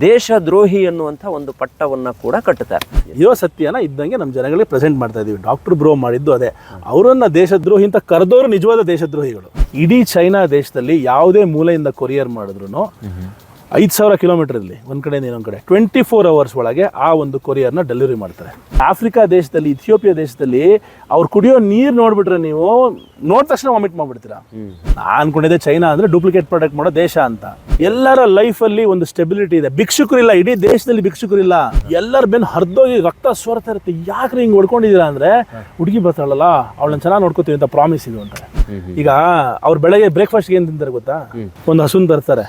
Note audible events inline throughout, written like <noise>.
ದೇಶದ್ರೋಹಿ ಅನ್ನುವಂಥ ಒಂದು ಪಟ್ಟವನ್ನ ಕೂಡ ಕಟ್ಟುತ್ತಾರೆ. ಇರೋ ಸತ್ಯನ ಇದ್ದಂಗೆ ನಮ್ಮ ಜನಗಳಿಗೆ ಪ್ರೆಸೆಂಟ್ ಮಾಡ್ತಾ ಇದೀವಿ ಡಾಕ್ಟರ್ ಬ್ರೋ ಮಾಡಿದ್ದು ಅದೇ. ಅವರನ್ನ ದೇಶದ್ರೋಹಿ ಅಂತ ಕರೆದವರು ನಿಜವಾದ ದೇಶದ್ರೋಹಿಗಳು. ಇಡೀ ಚೈನಾ ದೇಶದಲ್ಲಿ ಯಾವುದೇ ಮೂಲೆಯಿಂದ ಕೊರಿಯರ್ ಮಾಡಿದ್ರು ಐದು ಸಾವಿರ ಕಿಲೋಮೀಟರ್ ಒಂದು ಒಂದ್ ಕಡೆ ಇನ್ನೊಂದ್ ಕಡೆ. ಟ್ವೆಂಟಿ ಫೋರ್ ಅವರ್ಸ್ ಒಳಗೆ ಆ ಒಂದು ಕೊರಿಯರ್ನ ಡೆಲಿವರಿ ಮಾಡ್ತಾರೆ. ಆಫ್ರಿಕಾ ದೇಶದಲ್ಲಿ ಇಥಿಯೋಪಿಯಾ ದೇಶದಲ್ಲಿ ಅವ್ರು ಕುಡಿಯೋ ನೀರು ನೋಡ್ಬಿಟ್ರೆ ನೀವು ನೋಡಿದ ತಕ್ಷಣ ವಾಮಿಟ್ ಮಾಡ್ಬಿಡ್ತೀರಾ? ನಾನು ಅನ್ಕೊಂಡಿದ್ದೆ ಚೈನಾ ಅಂದ್ರೆ ಡೂಪ್ಲಿಕೇಟ್ ಪ್ರಾಡಕ್ಟ್ ಮಾಡೋ ದೇಶ ಅಂತ. ಎಲ್ಲರ ಲೈಫಲ್ಲಿ ಒಂದು ಸ್ಟೆಬಿಲಿಟಿ ಇದೆ. ಭಿಕ್ಷುಕರಿಲ್ಲ ಇಡೀ ದೇಶದಲ್ಲಿ ಭಿಕ್ಷುಕರಿಲ್ಲ ಎಲ್ಲರ ಬೆನ್ನು ಹರಿದೋಗಿ ರಕ್ತ ಸ್ವರ್ತ ಇರುತ್ತೆ. ಯಾಕ್ರೆ ಹಿಂಗ್ ಹೊಡ್ಕೊಂಡಿದ್ದೀರಾ ಅಂದ್ರೆ ಹುಡುಗಿ ಬರ್ತಾಳಲ್ಲ ಅವಳನ್ನ ಚೆನ್ನಾಗಿ ನೋಡ್ಕೋತೀವಿ ಅಂತ ಪ್ರಾಮಿಸ್ ಇದು ಅಂತಾರೆ. ಈಗ ಅವ್ರು ಬೆಳಗ್ಗೆ ಬ್ರೇಕ್ಫಾಸ್ಟ್ಗೆ ಏನ್ ತಿಂತಾರೆ ಗೊತ್ತಾ? ಒಂದು ಹಸುನ್ ತರ್ತಾರೆ.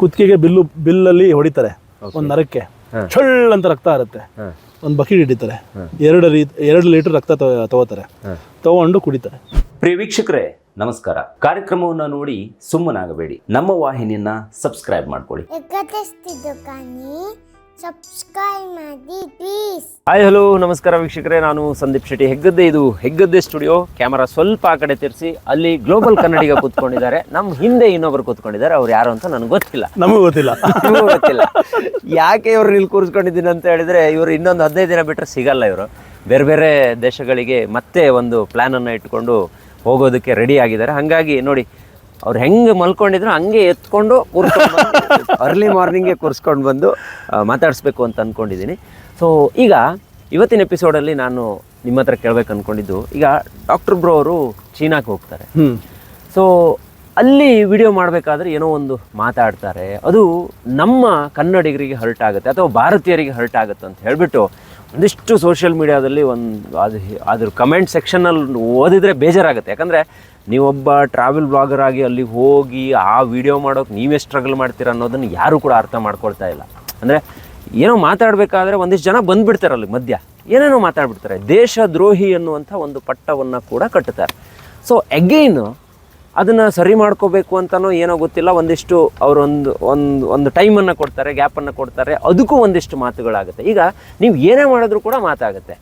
ಕುತ್ತಿಗೆಗೆ ಬಿಲ್ಲು ಬಿಲ್ಲಲ್ಲಿ ಹೊಡಿತಾರೆ. ಒಂದು ನರಕ್ಕೆ. ಚಳ್ ಅಂತ ರಕ್ತ ಇರುತ್ತೆ ಒಂದು ಬಕೆಟ್ ಹಿಡಿತಾರೆ. ಎರಡು ರೀ ಎರಡು ಲೀಟರ್ ರಕ್ತ ತಗೋತಾರೆ. ತಗೊಂಡು ಕುಡಿತಾರೆ. ಪ್ರಿಯ ವೀಕ್ಷಕರೇ ನಮಸ್ಕಾರ. ಕಾರ್ಯಕ್ರಮವನ್ನು ನೋಡಿ ಸುಮ್ಮನಾಗಬೇಡಿ. ನಮ್ಮ ವಾಹಿನಿಯನ್ನ ಸಬ್ಸ್ಕ್ರೈಬ್ ಮಾಡ್ಕೊಳ್ಳಿ. ಸಬ್ಸ್ಕ್ರೈಬ್ ಮಾಡಿ ಪ್ಲೀಸ್ ಹಾಯ್ ಹಲೋ ನಮಸ್ಕಾರ ವೀಕ್ಷಕರೇ. ನಾನು ಸಂದೀಪ್ ಶೆಟ್ಟಿ. ಹೆಗ್ಗದ್ದೆ ಇದು ಹೆಗ್ಗದ್ದೆ ಸ್ಟುಡಿಯೋ. ಕ್ಯಾಮರಾ ಸ್ವಲ್ಪ ಆ ಕಡೆ ತಿರ್ಸಿ. ಅಲ್ಲಿ ಗ್ಲೋಬಲ್ ಕನ್ನಡಿಗ <laughs> ಕೂತ್ಕೊಂಡಿದ್ದಾರೆ. ನಮ್ಮ ಹಿಂದೆ ಇನ್ನೊಬ್ರು ಕೂತ್ಕೊಂಡಿದ್ದಾರೆ. ಅವ್ರು ಯಾರು ಅಂತ ನನಗೆ ಗೊತ್ತಿಲ್ಲ. ನಮಗೂ ಗೊತ್ತಿಲ್ಲ. ನಿಮಗೂ ಗೊತ್ತಿಲ್ಲ. ಯಾಕೆ ಇವ್ರು ಇಲ್ಲಿ ಕೂರಿಸ್ಕೊಂಡಿದ್ದೀನಿ ಅಂತ ಹೇಳಿದ್ರೆ ಇವರು ಇನ್ನೊಂದು ಹದಿನೈದು ದಿನ ಬಿಟ್ಟರೆ ಸಿಗಲ್ಲ ಇವರು. ಬೇರೆ ಬೇರೆ ದೇಶಗಳಿಗೆ ಮತ್ತೆ ಒಂದು ಪ್ಲ್ಯಾನನ್ನು ಇಟ್ಕೊಂಡು ಹೋಗೋದಕ್ಕೆ ರೆಡಿ ಆಗಿದ್ದಾರೆ. ಹಾಗಾಗಿ ನೋಡಿ ಅವ್ರು ಹೆಂಗೆ ಮಲ್ಕೊಂಡಿದ್ರು ಹಂಗೆ ಎತ್ಕೊಂಡು ಕೂರ್ಸ್ಕೊಂಡು ಅರ್ಲಿ ಮಾರ್ನಿಂಗೇ ಕೂರಿಸ್ಕೊಂಡು ಬಂದು <laughs> ಮಾತಾಡಿಸ್ಬೇಕು ಅಂತ ಅಂದ್ಕೊಂಡಿದ್ದೀನಿ ಸೊ ಈಗ ಇವತ್ತಿನ ಎಪಿಸೋಡಲ್ಲಿ ನಾನು ನಿಮ್ಮ ಹತ್ರ ಕೇಳಬೇಕು ಅಂದ್ಕೊಂಡಿದ್ದು ಈಗ ಡಾಕ್ಟರ್ ಬ್ರೋ ಅವರು ಚೀನಾಕ್ಕೆ ಹೋಗ್ತಾರೆ. ಸೊ ಅಲ್ಲಿ ವಿಡಿಯೋ ಮಾಡಬೇಕಾದ್ರೆ ಏನೋ ಒಂದು ಮಾತಾಡ್ತಾರೆ. ಅದು ನಮ್ಮ ಕನ್ನಡಿಗರಿಗೆ ಹರ್ಟ್ ಆಗುತ್ತೆ ಅಥವಾ ಭಾರತೀಯರಿಗೆ ಹರ್ಟ್ ಆಗುತ್ತೆ ಅಂತ ಹೇಳಿಬಿಟ್ಟು ಒಂದಿಷ್ಟು ಸೋಷಿಯಲ್ ಮೀಡಿಯಾದಲ್ಲಿ ಒಂದು ಅದು ಅದ್ರ ಕಮೆಂಟ್ ಸೆಕ್ಷನಲ್ಲಿ ಓದಿದರೆ ಬೇಜಾರಾಗುತ್ತೆ. ಯಾಕಂದರೆ ನೀವೊಬ್ಬ ಟ್ರಾವೆಲ್ ಬ್ಲಾಗರ್ ಆಗಿ ಅಲ್ಲಿ ಹೋಗಿ ಆ ವಿಡಿಯೋ ಮಾಡೋಕ್ಕೆ ನೀವೇ ಸ್ಟ್ರಗಲ್ ಮಾಡ್ತೀರ ಅನ್ನೋದನ್ನು ಯಾರೂ ಕೂಡ ಅರ್ಥ ಮಾಡ್ಕೊಳ್ತಾ ಇಲ್ಲ. ಅಂದರೆ ಏನೋ ಮಾತಾಡಬೇಕಾದ್ರೆ ಒಂದಿಷ್ಟು ಜನ ಬಂದ್ಬಿಡ್ತಾರೆ ಅಲ್ಲಿ ಮಧ್ಯ. ಏನೇನೋ ಮಾತಾಡ್ಬಿಡ್ತಾರೆ. ದೇಶದ್ರೋಹಿ ಅನ್ನುವಂಥ ಒಂದು ಪಟ್ಟವನ್ನು ಕೂಡ ಕಟ್ಟುತ್ತಾರೆ ಸೊ ಅಗೈನ್ ಅದನ್ನು ಸರಿ ಮಾಡ್ಕೋಬೇಕು ಅಂತಲೂ ಏನೋ ಗೊತ್ತಿಲ್ಲ. ಒಂದಿಷ್ಟು ಅವರೊಂದು ಒಂದು ಒಂದು ಟೈಮನ್ನು ಕೊಡ್ತಾರೆ ಗ್ಯಾಪನ್ನು ಕೊಡ್ತಾರೆ. ಅದಕ್ಕೂ ಒಂದಿಷ್ಟು ಮಾತುಗಳಾಗುತ್ತೆ. ಈಗ ನೀವು ಏನೇ ಮಾಡಿದ್ರೂ ಕೂಡ ಮಾತಾಗುತ್ತೆ.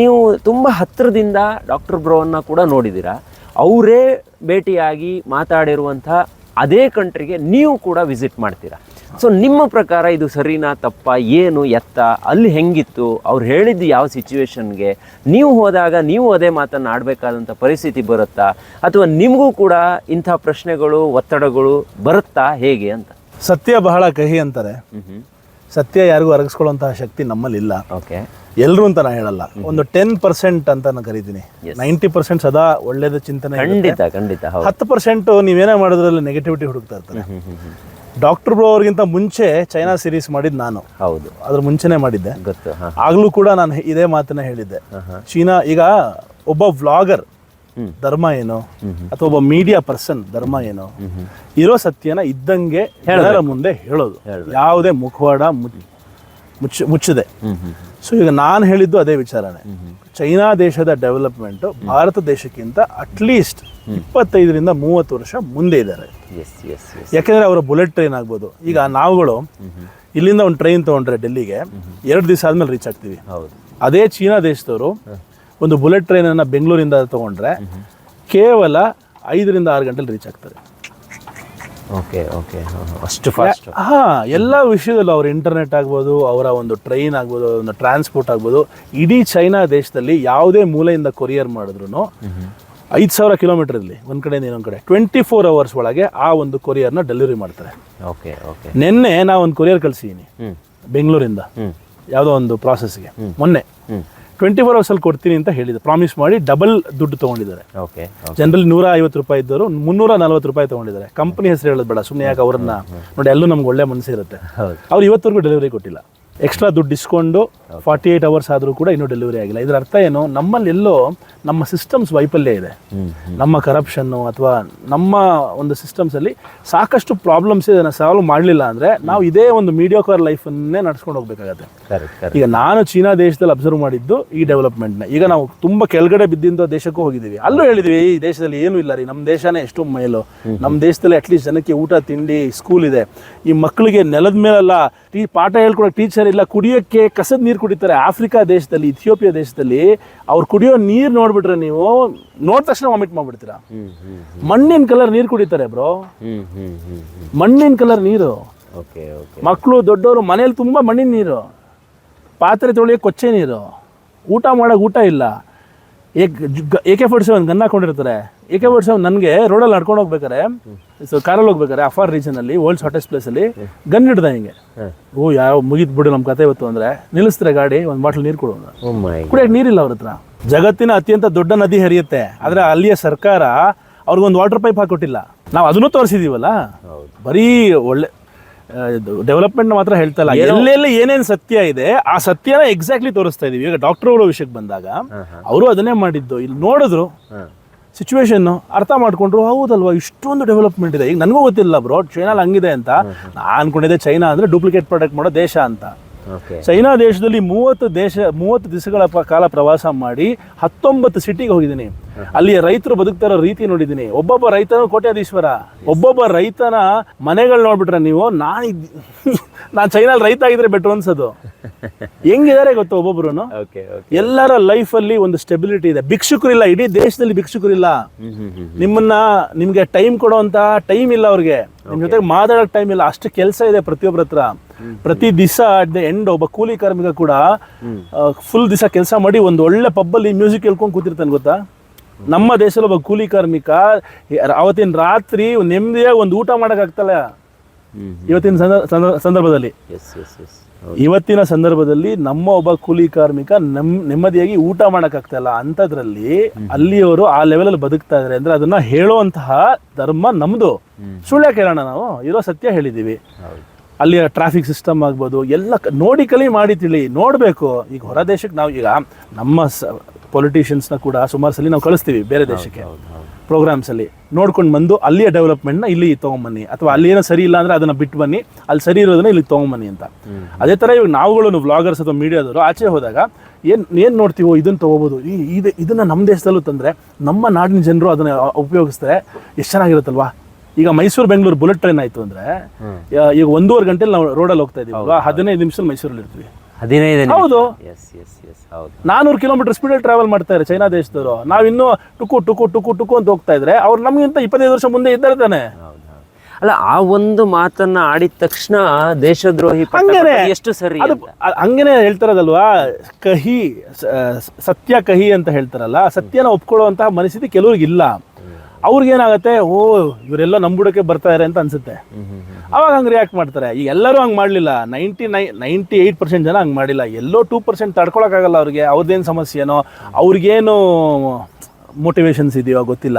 ನೀವು ತುಂಬ ಹತ್ತಿರದಿಂದ ಡಾಕ್ಟರ್ ಬ್ರೋವನ್ನು ಕೂಡ ನೋಡಿದ್ದೀರಾ ಅವರೇ ಭೇಟಿಯಾಗಿ ಮಾತಾಡಿರುವಂಥ ಅದೇ ಕಂಟ್ರಿಗೆ ನೀವು ಕೂಡ ವಿಸಿಟ್ ಮಾಡ್ತೀರಾ? ಸೊ ನಿಮ್ಮ ಪ್ರಕಾರ ಇದು ಸರಿನಾ ತಪ್ಪ ಏನು ಎತ್ತ ಅಲ್ಲಿ ಹೆಂಗಿತ್ತು ಅವ್ರು ಹೇಳಿದ್ದು ಯಾವ ಸಿಚುವೇಶನ್ಗೆ ನೀವು ಹೋದಾಗ ನೀವು ಅದೇ ಮಾತನ್ನು ಆಡಬೇಕಾದಂಥ ಪರಿಸ್ಥಿತಿ ಬರುತ್ತಾ ಅಥವಾ ನಿಮಗೂ ಕೂಡ ಇಂಥ ಪ್ರಶ್ನೆಗಳು ಒತ್ತಡಗಳು ಬರುತ್ತಾ ಹೇಗೆ ಅಂತ? ಸತ್ಯ ಬಹಳ ಕಹಿ ಅಂತಾರೆ. ಸತ್ಯ ಯಾರಿಗೂ ಅರಗಿಸ್ಕೊಳ್ಳುವಂತಹ ಶಕ್ತಿ ನಮ್ಮಲ್ಲಿಲ್ಲ. ಓಕೆ ಎಲ್ಲರೂ ಅಂತ ನಾನು ಹೇಳಲ್ಲ. ಒಂದು ಟೆನ್ ಪರ್ಸೆಂಟ್ ಅಂತ ನಾನು ಕರಿತೀನಿ. ನೈಂಟಿ ಪರ್ಸೆಂಟ್ ಸದಾ ಒಳ್ಳೇದು ಚಿಂತನೆ. ಖಂಡಿತ ಖಂಡಿತ ಹತ್ತು ಪರ್ಸೆಂಟ್ ನೀವೇನೇ ಮಾಡೋದ್ರಲ್ಲಿ ನೆಗೆಟಿವಿಟಿ ಹುಡುಕ್ತಾ ಇರ್ತಾರೆ. ಡಾಕ್ಟರ್ ಬ್ರೋ ಅವ್ರಿಗಿಂತ ಮುಂಚೆ ಚೈನಾ ಸೀರೀಸ್ ಮಾಡಿದ್ ನಾನು. ಹೌದು. ಅದ್ರ ಮುಂಚೆನೆ ಮಾಡಿದ್ದೆ. ಗೊತ್ತು ಆಗ್ಲೂ ಕೂಡ ನಾನು ಇದೇ ಮಾತನ್ನ ಹೇಳಿದ್ದೆ. ಚೀನಾ ಈಗ ಒಬ್ಬ ವ್ಲಾಗರ್ ಧರ್ಮ ಏನು ಅಥವಾ ಒಬ್ಬ ಮೀಡಿಯಾ ಪರ್ಸನ್ ಧರ್ಮ ಏನು ಇರೋ ಸತ್ಯನ ಇದ್ದಂಗೆ ಎಲ್ಲರ ಮುಂದೆ ಹೇಳೋದು. ಯಾವುದೇ ಮುಖವಾಡ ಮುಚ್- ಮುಚ್ಚ ಮುಚ್ಚದೆ. ಸೊ ಈಗ ನಾನು ಹೇಳಿದ್ದು ಅದೇ ವಿಚಾರನೆ. ಚೈನಾ ದೇಶದ ಡೆವಲಪ್ಮೆಂಟ್ ಭಾರತ ದೇಶಕ್ಕಿಂತ ಅಟ್ಲೀಸ್ಟ್ ಇಪ್ಪತ್ತೈದರಿಂದ ಮೂವತ್ತು ವರ್ಷ ಮುಂದೆ ಇದ್ದಾರೆ. ಎಸ್ ಎಸ್ ಎಸ್ ಯಾಕೆಂದ್ರೆ ಅವರ ಬುಲೆಟ್ ಟ್ರೈನ್ ಆಗ್ಬೋದು. ಈಗ ನಾವುಗಳು ಇಲ್ಲಿಂದ ಒಂದು ಟ್ರೈನ್ ತಗೊಂಡ್ರೆ ಡೆಲ್ಲಿಗೆ ಎರಡು ದಿವಸ ಆದ್ಮೇಲೆ ರೀಚ್ ಆಗ್ತೀವಿ. ಹೌದು. ಅದೇ ಚೀನಾ ದೇಶದವರು ಒಂದು ಬುಲೆಟ್ ಟ್ರೈನನ್ನು ಬೆಂಗಳೂರಿಂದ ತಗೊಂಡ್ರೆ ಕೇವಲ ಐದರಿಂದ ಆರು ಗಂಟೆಲಿ ರೀಚ್ ಆಗ್ತಾರೆ ಓಕೆ ಓಕೆ ಅಷ್ಟು ಫಾಸ್ಟ್ ಹಾಂ ಎಲ್ಲ ವಿಷಯದಲ್ಲೂ ಅವ್ರ ಇಂಟರ್ನೆಟ್ ಆಗ್ಬೋದು ಅವರ ಒಂದು ಟ್ರೈನ್ ಆಗ್ಬೋದು ಒಂದು ಟ್ರಾನ್ಸ್ಪೋರ್ಟ್ ಆಗ್ಬೋದು ಇಡೀ ಚೈನಾ ದೇಶದಲ್ಲಿ ಯಾವುದೇ ಮೂಲೆಯಿಂದ ಕೊರಿಯರ್ ಮಾಡಿದ್ರು ಐದು ಸಾವಿರ ಕಿಲೋಮೀಟರ್ ಇರಲಿ ಒಂದು ಕಡೆಯಿಂದ ಇನ್ನೊಂದು ಕಡೆ. ಟ್ವೆಂಟಿ ಫೋರ್ ಅವರ್ಸ್ ಒಳಗೆ ಆ ಒಂದು ಕೊರಿಯರ್ನ ಡೆಲಿವರಿ ಮಾಡ್ತಾರೆ. ಓಕೆ ಓಕೆ ನಿನ್ನೆ ನಾವು ಒಂದು ಕೊರಿಯರ್ ಕಳಿಸಿದ್ದೀನಿ ಬೆಂಗಳೂರಿಂದ. ಯಾವುದೋ ಒಂದು ಪ್ರಾಸೆಸ್ಗೆ ಮೊನ್ನೆ. ಟ್ವೆಂಟಿ ಫೋರ್ ಅವರ್ಸಲ್ಲಿ ಕೊಡ್ತೀನಿ ಅಂತ ಹೇಳಿದ್ರು. ಪ್ರಾಮಿಸ್ ಮಾಡಿ ಡಬಲ್ ದುಡ್ಡು ತೊಗೊಂಡಿದ್ದಾರೆ. ಓಕೆ ಜನರಲ್ ನೂರ ಐವತ್ತು ರೂಪಾಯಿ ಇದ್ದವರು ಮುನ್ನೂರ ನಲ್ವತ್ತು ರೂಪಾಯಿ ತೊಗೊಂಡಿದ್ದಾರೆ. ಕಂಪನಿ ಹೆಸರು ಹೇಳೋದು ಬೇಡ ಸುಮ್ಮನೆ ಯಾಕೆ ಅವ್ರನ್ನ ನೋಡಿ ಎಲ್ಲೂ ನಮ್ಗೆ ಒಳ್ಳೆ ಮನಸ್ಸಿರುತ್ತೆ. ಅವ್ರು ಇವತ್ತವರೆಗೂ ಡೆಲಿವರಿ ಕೊಟ್ಟಿಲ್ಲ. ಎಕ್ಸ್ಟ್ರಾ ದುಡ್ಡು ಇಸ್ಕೊಂಡು ಫಾರ್ಟಿ ಏಯ್ಟ್ ಅವರ್ಸ್ ಆದರೂ ಕೂಡ ಇನ್ನೂ ಡೆಲಿವರಿ ಆಗಿಲ್ಲ. ಇದರ ಅರ್ಥ ಏನು? ನಮ್ಮಲ್ಲಿ ಎಲ್ಲೋ ನಮ್ಮ ಸಿಸ್ಟಮ್ಸ್ ವೈಫಲ್ಯ ಇದೆ. ನಮ್ಮ ಕರಪ್ಷನ್ನು ಅಥವಾ ನಮ್ಮ ಒಂದು ಸಿಸ್ಟಮ್ಸಲ್ಲಿ ಸಾಕಷ್ಟು ಪ್ರಾಬ್ಲಮ್ಸ್ ಇದನ್ನು ಸಾಲ್ವ್ ಮಾಡಲಿಲ್ಲ ಅಂದರೆ ನಾವು ಇದೇ ಒಂದು ಮೀಡಿಯೋಕರ್ ಲೈಫನ್ನೇ ನಡ್ಸ್ಕೊಂಡು ಹೋಗ್ಬೇಕಾಗತ್ತೆ. ಈಗ ನಾನು ಚೀನಾ ದೇಶದಲ್ಲಿ ಅಬ್ಸರ್ವ್ ಮಾಡಿದ್ದು ಈ ಡೆವಲಪ್ಮೆಂಟ್ನ ಈಗ ನಾವು ತುಂಬ ಕೆಳಗಡೆ ಬಿದ್ದಿಂದ ದೇಶಕ್ಕೂ ಹೋಗಿದ್ದೀವಿ. ಅಲ್ಲೂ ಹೇಳಿದ್ವಿ ಈ ದೇಶದಲ್ಲಿ ಏನೂ ಇಲ್ಲ ರೀ. ನಮ್ಮ ದೇಶನೇ ಎಷ್ಟು ಮೈಲು. ನಮ್ಮ ದೇಶದಲ್ಲಿ ಅಟ್ಲೀಸ್ಟ್ ಜನಕ್ಕೆ ಊಟ ತಿಂಡಿ ಸ್ಕೂಲ್ ಇದೆ. ಈ ಮಕ್ಕಳಿಗೆ ನೆಲದ ಮೇಲೆಲ್ಲ ಟೀ ಪಾಠ ಹೇಳ್ಕೊಡೋ ಟೀಚರ್ ಇಲ್ಲ ಕುಡಿಯೋಕ್ಕೆ ಕಸದ ನೀರು ಕುಡಿತಾರೆ. ಆಫ್ರಿಕಾ ದೇಶದಲ್ಲಿ ಇಥಿಯೋಪಿಯಾ ದೇಶದಲ್ಲಿ ಅವ್ರು ಕುಡಿಯೋ ನೀರು ನೋಡ್ಬಿಟ್ರೆ ನೀವು ನೋಡಿದ ತಕ್ಷಣ ವಾಮಿಟ್ ಮಾಡ್ಬಿಡ್ತೀರಾ. ಮಣ್ಣಿನ ಕಲರ್ ನೀರು ಕುಡಿತಾರೆ ಬ್ರೋ. ಮಣ್ಣಿನ ಕಲರ್ ನೀರು. Okay okay. ಮಕ್ಕಳು ದೊಡ್ಡವರು ಮನೇಲಿ ತುಂಬ ಮಣ್ಣಿನ ನೀರು. ಪಾತ್ರೆ ತೊಳೆಯೋಕೆ ಕೊಚ್ಚೆ ನೀರು. ಊಟ ಮಾಡೋಕೆ ಊಟ ಇಲ್ಲ. A K forty seven gun ಹಾಕೊಂಡಿರ್ತಾರೆ? A K forty seven ನನಗೆ ರೋಡಲ್ಲಿ ನಡ್ಕೊಂಡು ಹೋಗ್ಬೇಕಾರೆ ಸೊ ಕಾರಲ್ಲಿ ಹೋಗ್ಬೇಕಾರೆ ಅಫಾರ್ ರೀಜನಲ್ಲಿ ವರ್ಲ್ಡ್ಸ್ ಹಾಟೆಸ್ಟ್ ಪ್ಲೇಸಲ್ಲಿ ಗನ್ ಹಿಡ್ದ ಹಿಂಗೆ. ಓ ಯಾವ ಮುಗಿದ್ ಬಿಡು ನಮ್ಮ ಕತೆ ಇವತ್ತು ಅಂದರೆ ನಿಲ್ಲಿಸ್ತಾರೆ ಗಾಡಿ ಒಂದು ಬಾಟ್ಲ್ ನೀರು ಕೊಡೋಣ ಕುಡಿಯೋಕೆ ನೀರಿಲ್ಲ ಅವ್ರ ಹತ್ರ. ಜಗತ್ತಿನ ಅತ್ಯಂತ ದೊಡ್ಡ ನದಿ ಹರಿಯುತ್ತೆ. ಆದರೆ ಅಲ್ಲಿಯ ಸರ್ಕಾರ ಅವ್ರಿಗೊಂದು ವಾಟರ್ ಪೈಪ್ ಹಾಕೊಟ್ಟಿಲ್ಲ. ನಾವು ಅದನ್ನು ತೋರಿಸಿದೀವಲ್ಲ? ಬರೀ ಒಳ್ಳೆ ಡೆವಲಪ್ಮೆಂಟ್ ಮಾತ್ರ ಹೇಳ್ತಾ ಇಲ್ಲ. ಎಲ್ಲೆಲ್ಲಿ ಏನೇನು ಸತ್ಯ ಇದೆ ಆ ಸತ್ಯನ ಎಕ್ಸಾಕ್ಟ್ಲಿ ತೋರಿಸ್ತಾ ಇದೀವಿ. ಈಗ ಡಾಕ್ಟರ್ಗಳು ವಿಷಯಕ್ಕೆ ಬಂದಾಗ ಅವರು ಅದನ್ನೇ ಮಾಡಿದ್ದು. ಇಲ್ಲಿ ನೋಡಿದ್ರು ಸಿಚುವೇಶನ್ನು ಅರ್ಥ ಮಾಡ್ಕೊಂಡ್ರು ಹೌದಲ್ವಾ ಇಷ್ಟೊಂದು ಡೆವಲಪ್ಮೆಂಟ್ ಇದೆ. ಈಗ ನನಗೂ ಗೊತ್ತಿಲ್ಲ ಬ್ರೋ ಚೈನಲ್ಲಿ ಹಂಗಿದೆ ಅಂತ. ನಾನು ಅನ್ಕೊಂಡಿದ್ದೆ ಚೈನಾ ಅಂದ್ರೆ ಡೂಪ್ಲಿಕೇಟ್ ಪ್ರಾಡಕ್ಟ್ ಮಾಡೋ ದೇಶ ಅಂತ. ಚೈನಾ ದೇಶದಲ್ಲಿ ಮೂವತ್ತು ದೇಶ ಮೂವತ್ತು ದಿವಸಗಳ ಕಾಲ ಪ್ರವಾಸ ಮಾಡಿ ಹತ್ತೊಂಬತ್ತು ಸಿಟಿಗೆ ಹೋಗಿದ್ದೀನಿ. ಅಲ್ಲಿ ರೈತರು ಬದುಕ್ತಾ ಇರೋ ರೀತಿ ನೋಡಿದ್ದೀನಿ. ಒಬ್ಬೊಬ್ಬ ರೈತನ ಕೋಟ್ಯಾಧೀಶ್ವರ. ಒಬ್ಬೊಬ್ಬ ರೈತನ ಮನೆಗಳು ನೋಡ್ಬಿಟ್ರೆ ನೀವು ನಾನು <laughs> ನಾನು ಚೈನಲ್ಲಿ ರೈತ ಆಗಿದ್ರೆ ಬೆಟ್ರು ಅನ್ಸೋದು. <laughs> ಹೆಂಗಿದ್ದಾರೆ ಗೊತ್ತು ಒಬ್ಬೊಬ್ರು ಎಲ್ಲರ ಲೈಫಲ್ಲಿ ಒಂದು ಸ್ಟೆಬಿಲಿಟಿ ಇದೆ. ಭಿಕ್ಷುಕರಿಲ್ಲ ಇಡೀ ದೇಶದಲ್ಲಿ ಭಿಕ್ಷುಕರಿಲ್ಲ. ನಿಮ್ಮನ್ನ ನಿಮ್ಗೆ ಟೈಮ್ ಕೊಡುವಂತ ಟೈಮ್ ಇಲ್ಲ ಅವ್ರಿಗೆ. ನಿಮ್ ಜೊತೆಗೆ ಮಾತಾಡೋಕೆ ಟೈಮ್ ಇಲ್ಲ ಅಷ್ಟು ಕೆಲಸ ಇದೆ ಪ್ರತಿಯೊಬ್ಬರ ಹತ್ರ. ಪ್ರತಿ ದಿವಸ ಅಟ್ ದ ಎಂಡ್ ಒಬ್ಬ ಕೂಲಿ ಕಾರ್ಮಿಕ ಕೂಡ ಫುಲ್ ದಿವಸ ಕೆಲಸ ಮಾಡಿ ಒಂದು ಒಳ್ಳೆ ಪಬ್ಬಲ್ಲಿ ಮ್ಯೂಸಿಕ್ ಹೇಳ್ಕೊಂಡು ಕೂತಿರ್ತಾನೆ ಗೊತ್ತಾ? ನಮ್ಮ ದೇಶದಲ್ಲಿ ಒಬ್ಬ ಕೂಲಿ ಕಾರ್ಮಿಕ ಅವತ್ತಿನ ರಾತ್ರಿ ನೆಮ್ಮದಿಯಾಗಿ ಒಂದು ಊಟ ಮಾಡೋಕ್ಕಾಗ್ತಲ್ಲ ಇವತ್ತಿನ ಸಂದ- ಸಂದ- ಸಂದರ್ಭದಲ್ಲಿ. ಇವತ್ತಿನ ಸಂದರ್ಭದಲ್ಲಿ ನಮ್ಮ ಒಬ್ಬ ಕೂಲಿ ಕಾರ್ಮಿಕ ನಮ್ ನೆಮ್ಮದಿಯಾಗಿ ಊಟ ಮಾಡೋಕ್ಕಾಗ್ತಾ ಇಲ್ಲ. ಅಂಥದ್ರಲ್ಲಿ ಅಲ್ಲಿಯವರು ಆ ಲೆವೆಲಲ್ಲಿ ಬದುಕ್ತಾ ಇದ್ದಾರೆ ಅಂದ್ರೆ ಅದನ್ನ ಹೇಳುವಂತಹ ಧರ್ಮ ನಮ್ದು. ಸುಳ್ಳು ಕೇಳೋಣ ನಾವು. ಇರೋ ಸತ್ಯ ಹೇಳಿದೀವಿ. ಹೌದು. ಅಲ್ಲಿಯ ಟ್ರಾಫಿಕ್ ಸಿಸ್ಟಮ್ ಆಗ್ಬೋದು ಎಲ್ಲ ನೋಡಿ ಕಲಿ ಮಾಡಿ ತಿಳಿ ನೋಡಬೇಕು. ಈಗ ಹೊರ ದೇಶಕ್ಕೆ ನಾವು ಈಗ ನಮ್ಮ ಪೊಲಿಟಿಷಿಯನ್ಸ್ನ ಕೂಡ ಸುಮಾರು ಸಲ ನಾವು ಕಳಿಸ್ತೀವಿ ಬೇರೆ ದೇಶಕ್ಕೆ. ಪ್ರೋಗ್ರಾಮ್ಸ್ ಅಲ್ಲಿ. ನೋಡ್ಕೊಂಡು ಬಂದು ಅಲ್ಲಿಯ ಡೆವಲಪ್ಮೆಂಟ್ನ ಇಲ್ಲಿ ತೊಗೊಂಬನ್ನಿ. ಅಥವಾ ಅಲ್ಲಿ ಏನೋ ಸರಿ ಇಲ್ಲ ಅಂದ್ರೆ ಅದನ್ನ ಬಿಟ್ಟು ಬನ್ನಿ. ಅಲ್ಲಿ ಸರಿ ಇರೋದನ್ನ ಇಲ್ಲಿ ತೊಗೊಂಬನ್ನಿ ಅಂತ. ಅದೇ ಥರ ಇವಾಗ ನಾವುಗಳು ವ್ಲಾಗರ್ಸ್ ಅಥವಾ ಮೀಡಿಯಾದವರು ಆಚೆ ಹೋದಾಗ ಏನು ಏನು ನೋಡ್ತೀವೋ ಇದನ್ನ ತೊಗೋಬೋದು. ಈ ಇದು ಇದನ್ನ ನಮ್ಮ ದೇಶದಲ್ಲೂ ತಂದರೆ ನಮ್ಮ ನಾಡಿನ ಜನರು ಅದನ್ನ ಉಪಯೋಗಿಸ್ತಾರೆ. ಎಷ್ಟು ಚೆನ್ನಾಗಿರುತ್ತಲ್ವಾ? ಈಗ ಮೈಸೂರು ಬೆಂಗಳೂರು ಬುಲೆಟ್ ಟ್ರೈನ್ ಆಯಿತು ಅಂದರೆ ಈಗ ಒಂದೂವರೆ ಗಂಟೆಲಿ ನಾವು ರೋಡಲ್ಲಿ ಹೋಗ್ತಾ ಇದೀವಿ. ಹದಿನೈದು ನಿಮಿಷದಲ್ಲಿ ಮೈಸೂರಲ್ಲಿ ಇರ್ತೀವಿ. ಹದಿನೈದು ಹೌದು. ಎಸ್ ಎಸ್ ಎಸ್ ಹೌದು ನಾನೂರು ಕಿಲೋಮೀಟರ್ ಸ್ಪೀಡಲ್ಲಿ ಟ್ರಾವೆಲ್ ಮಾಡ್ತಾ ಇದ್ದಾರೆ ಚೈನಾ ದೇಶದವರು. ನಾವಿನ್ನೂ ಟುಕು ಟುಕು ಟುಕು ಟುಕು ಅಂತ ಹೋಗ್ತಾ ಇದ್ರೆ ಅವ್ರು ನಮಗಿಂತ ಇಪ್ಪತ್ತೈದು ವರ್ಷ ಮುಂದೆ ಇದ್ದಾರೆ ತಾನೆ. ಅಲ್ಲ ಆ ಒಂದು ಮಾತನ್ನ ಆಡಿದ ತಕ್ಷಣ ದೇಶದ್ರೋಹಿ ಎಷ್ಟು ಸರಿ ಅದು ಹಂಗೇನೆ ಹೇಳ್ತಾರದಲ್ವಾ? ಕಹಿ ಸತ್ಯ ಕಹಿ ಅಂತ ಹೇಳ್ತಾರಲ್ಲ ಸತ್ಯನ ಒಪ್ಕೊಳ್ಳುವಂತಹ ಮನಸ್ಥಿತಿ ಕೆಲವ್ರಿಗೆ ಇಲ್ಲ ಅವ್ರಿಗೇನಾಗತ್ತೆ ಓ ಇವರೆಲ್ಲ ನಂಬುಡಕ್ಕೆ ಇದ್ದಾರೆ ಅಂತ ಅನ್ಸುತ್ತೆ. ಅವಾಗ ಹಂಗೆ ರಿಯಾಕ್ಟ್ ಮಾಡ್ತಾರೆ. ಈಗ ಎಲ್ಲರೂ ಹಂಗೆ ಮಾಡಲಿಲ್ಲ. ನೈಂಟಿ ನೈ ನೈಂಟಿ ಏಯ್ಟ್ ಪರ್ಸೆಂಟ್ ಜನ ಹಂಗೆ ಮಾಡಿಲ್ಲ. ಎಲ್ಲೋ ಟೂ ಪರ್ಸೆಂಟ್ ತಡ್ಕೊಳಕ್ಕಾಗಲ್ಲ ಅವ್ರಿಗೆ. ಅವ್ರದ್ದೇನು ಸಮಸ್ಯೆನೋ ಅವ್ರಿಗೇನು ಮೋಟಿವೇಶನ್ಸ್ ಇದೆಯೋ ಗೊತ್ತಿಲ್ಲ.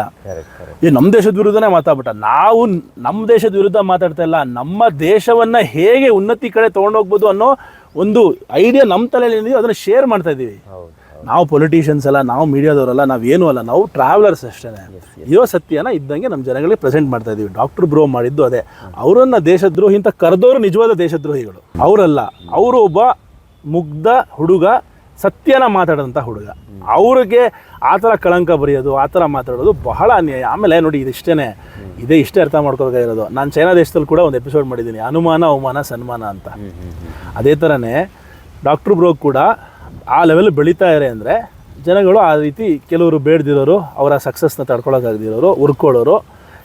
ಈ ನಮ್ಮ ದೇಶದ ವಿರುದ್ಧನೇ ಮಾತಾಡ್ಬಿಟ್ಟ. ನಾವು ನಮ್ಮ ದೇಶದ ವಿರುದ್ಧ ಮಾತಾಡ್ತಾ ಇಲ್ಲ. ನಮ್ಮ ದೇಶವನ್ನ ಹೇಗೆ ಉನ್ನತಿ ಕಡೆ ತೊಗೊಂಡೋಗ್ಬೋದು ಅನ್ನೋ ಒಂದು ಐಡಿಯಾ ನಮ್ಮ ತಲೆಯಲ್ಲಿ ಅದನ್ನು ಅದನ್ನ ಶೇರ್ ಮಾಡ್ತಾ ಇದ್ದೀವಿ ನಾವು ಪೊಲಿಟಿಷಿಯನ್ಸ್ ಅಲ್ಲ ನಾವು ಮೀಡಿಯಾದವರಲ್ಲ ನಾವೇನು ಅಲ್ಲ ನಾವು ಟ್ರಾವೆಲರ್ಸ್ ಅಷ್ಟೇ ಇರೋ ಸತ್ಯನ ಇದ್ದಂಗೆ ನಮ್ಮ ಜನಗಳಿಗೆ ಪ್ರೆಸೆಂಟ್ ಮಾಡ್ತಾ ಇದೀವಿ. ಡಾಕ್ಟರ್ ಬ್ರೋ ಮಾಡಿದ್ದು ಅದೇ. ಅವರನ್ನು ದೇಶದ್ರೋಹಿ ಅಂತ ಕರೆದವರು ನಿಜವಾದ ದೇಶದ್ರೋಹಿಗಳು. ಅವರಲ್ಲ ಅವರು ಒಬ್ಬ ಮುಗ್ಧ ಹುಡುಗ ಸತ್ಯನ ಮಾತಾಡೋಂಥ ಹುಡುಗ. ಅವ್ರಿಗೆ ಆ ಥರ ಕಳಂಕ ಬರೆಯೋದು ಆ ಥರ ಮಾತಾಡೋದು ಬಹಳ ಅನ್ಯಾಯ. ಆಮೇಲೆ ನೋಡಿ ಇದಿಷ್ಟೇ ಇದೇ ಇಷ್ಟೇ ಅರ್ಥ ಮಾಡ್ಕೋಬೇಕಾಗಿರೋದು ನಾನು ಚೈನಾ ದೇಶದಲ್ಲಿ ಕೂಡ ಒಂದು ಎಪಿಸೋಡ್ ಮಾಡಿದ್ದೀನಿ. ಅನುಮಾನ ಅವಮಾನ ಸನ್ಮಾನ ಅಂತ. ಅದೇ ಥರನೇ ಡಾಕ್ಟ್ರ್ ಬ್ರೋ ಕೂಡ ಆ ಲೆವೆಲ್ ಬೆಳೀತಾ ಇದೆ ಅಂದರೆ ಜನಗಳು ಆ ರೀತಿ ಕೆಲವರು ಬೇಡದಿರೋರು ಅವರ ಸಕ್ಸಸ್ನ ತಡ್ಕೊಳಕ್ಕಾಗದಿರೋರು ಹುರ್ಕೊಳ್ಳೋರು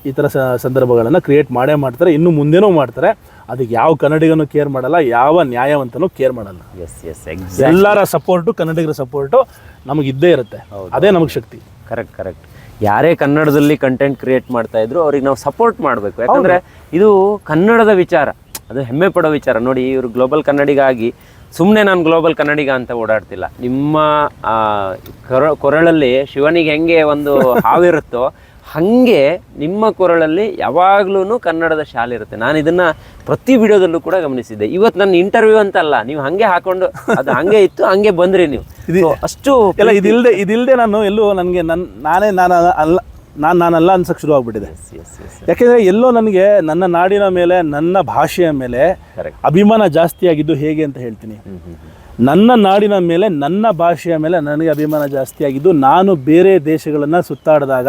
ಈ ಥರ ಸ ಸಂದರ್ಭಗಳನ್ನು ಕ್ರಿಯೇಟ್ ಮಾಡೇ ಮಾಡ್ತಾರೆ. ಇನ್ನು ಮುಂದೆನೂ ಮಾಡ್ತಾರೆ. ಅದಕ್ಕೆ ಯಾವ ಕನ್ನಡಿಗನೂ ಕೇರ್ ಮಾಡಲ್ಲ ಯಾವ ನ್ಯಾಯವಂತನೂ ಕೇರ್ ಮಾಡಲ್ಲ. ಎಸ್ ಎಸ್ ಎಕ್ಸ್ ಎಲ್ಲರ ಸಪೋರ್ಟು ಕನ್ನಡಿಗರ ಸಪೋರ್ಟು ನಮಗೆ ಇದ್ದೇ ಇರುತ್ತೆ. ಅದೇ ನಮಗೆ ಶಕ್ತಿ. ಕರೆಕ್ಟ್ ಕರೆಕ್ಟ್ ಯಾರೇ ಕನ್ನಡದಲ್ಲಿ ಕಂಟೆಂಟ್ ಕ್ರಿಯೇಟ್ ಮಾಡ್ತಾ ಇದ್ರು ಅವ್ರಿಗೆ ನಾವು ಸಪೋರ್ಟ್ ಮಾಡಬೇಕು. ಯಾಕಂದರೆ ಇದು ಕನ್ನಡದ ವಿಚಾರ. ಅದು ಹೆಮ್ಮೆ ಪಡೋ ವಿಚಾರ. ನೋಡಿ ಇವರು ಗ್ಲೋಬಲ್ ಕನ್ನಡಿಗಾಗಿ ಸುಮ್ಮನೆ ನಾನು ಗ್ಲೋಬಲ್ ಕನ್ನಡಿಗ ಅಂತ ಓಡಾಡ್ತಿಲ್ಲ. ನಿಮ್ಮ ಕೊರಳಲ್ಲಿ ಶಿವನಿಗೆ ಹೆಂಗೆ ಒಂದು ಹಾವಿರುತ್ತೋ ಹಾಗೆ ನಿಮ್ಮ ಕೊರಳಲ್ಲಿ ಯಾವಾಗ್ಲೂ ಕನ್ನಡದ ಶಾಲೆ ಇರುತ್ತೆ. ನಾನು ಇದನ್ನ ಪ್ರತಿ ವಿಡಿಯೋದಲ್ಲೂ ಕೂಡ ಗಮನಿಸಿದ್ದೆ. ಇವತ್ತು ನನ್ನ ಇಂಟರ್ವ್ಯೂ ಅಂತ ಅಲ್ಲ ನೀವು ಹಂಗೆ ಹಾಕೊಂಡು ಅದು ಹಂಗೆ ಇತ್ತು ಹಂಗೆ ಬಂದ್ರಿ ನೀವು. ಅಷ್ಟು ಎಲ್ಲ ಇದಿಲ್ಲದೆ ಇದಿಲ್ಲದೆ ನಾನು ಎಲ್ಲೂ ನನಗೆ ನನ್ನ ನಾನೇ ನಾನು ಅಲ್ಲ ನಾನು ನಾನೆಲ್ಲ ಅನ್ಸಕ್ಕೆ ಶುರು ಆಗ್ಬಿಟ್ಟಿದೆ ಎಸ್ ಎಸ್ ಯಾಕೆಂದರೆ ಎಲ್ಲೋ ನನಗೆ ನನ್ನ ನಾಡಿನ ಮೇಲೆ ನನ್ನ ಭಾಷೆಯ ಮೇಲೆ ಅಭಿಮಾನ ಜಾಸ್ತಿ ಆಗಿದ್ದು ಹೇಗೆ ಅಂತ ಹೇಳ್ತೀನಿ. ನನ್ನ ನಾಡಿನ ಮೇಲೆ ನನ್ನ ಭಾಷೆಯ ಮೇಲೆ ನನಗೆ ಅಭಿಮಾನ ಜಾಸ್ತಿ ಆಗಿದ್ದು ನಾನು ಬೇರೆ ದೇಶಗಳನ್ನು ಸುತ್ತಾಡಿದಾಗ.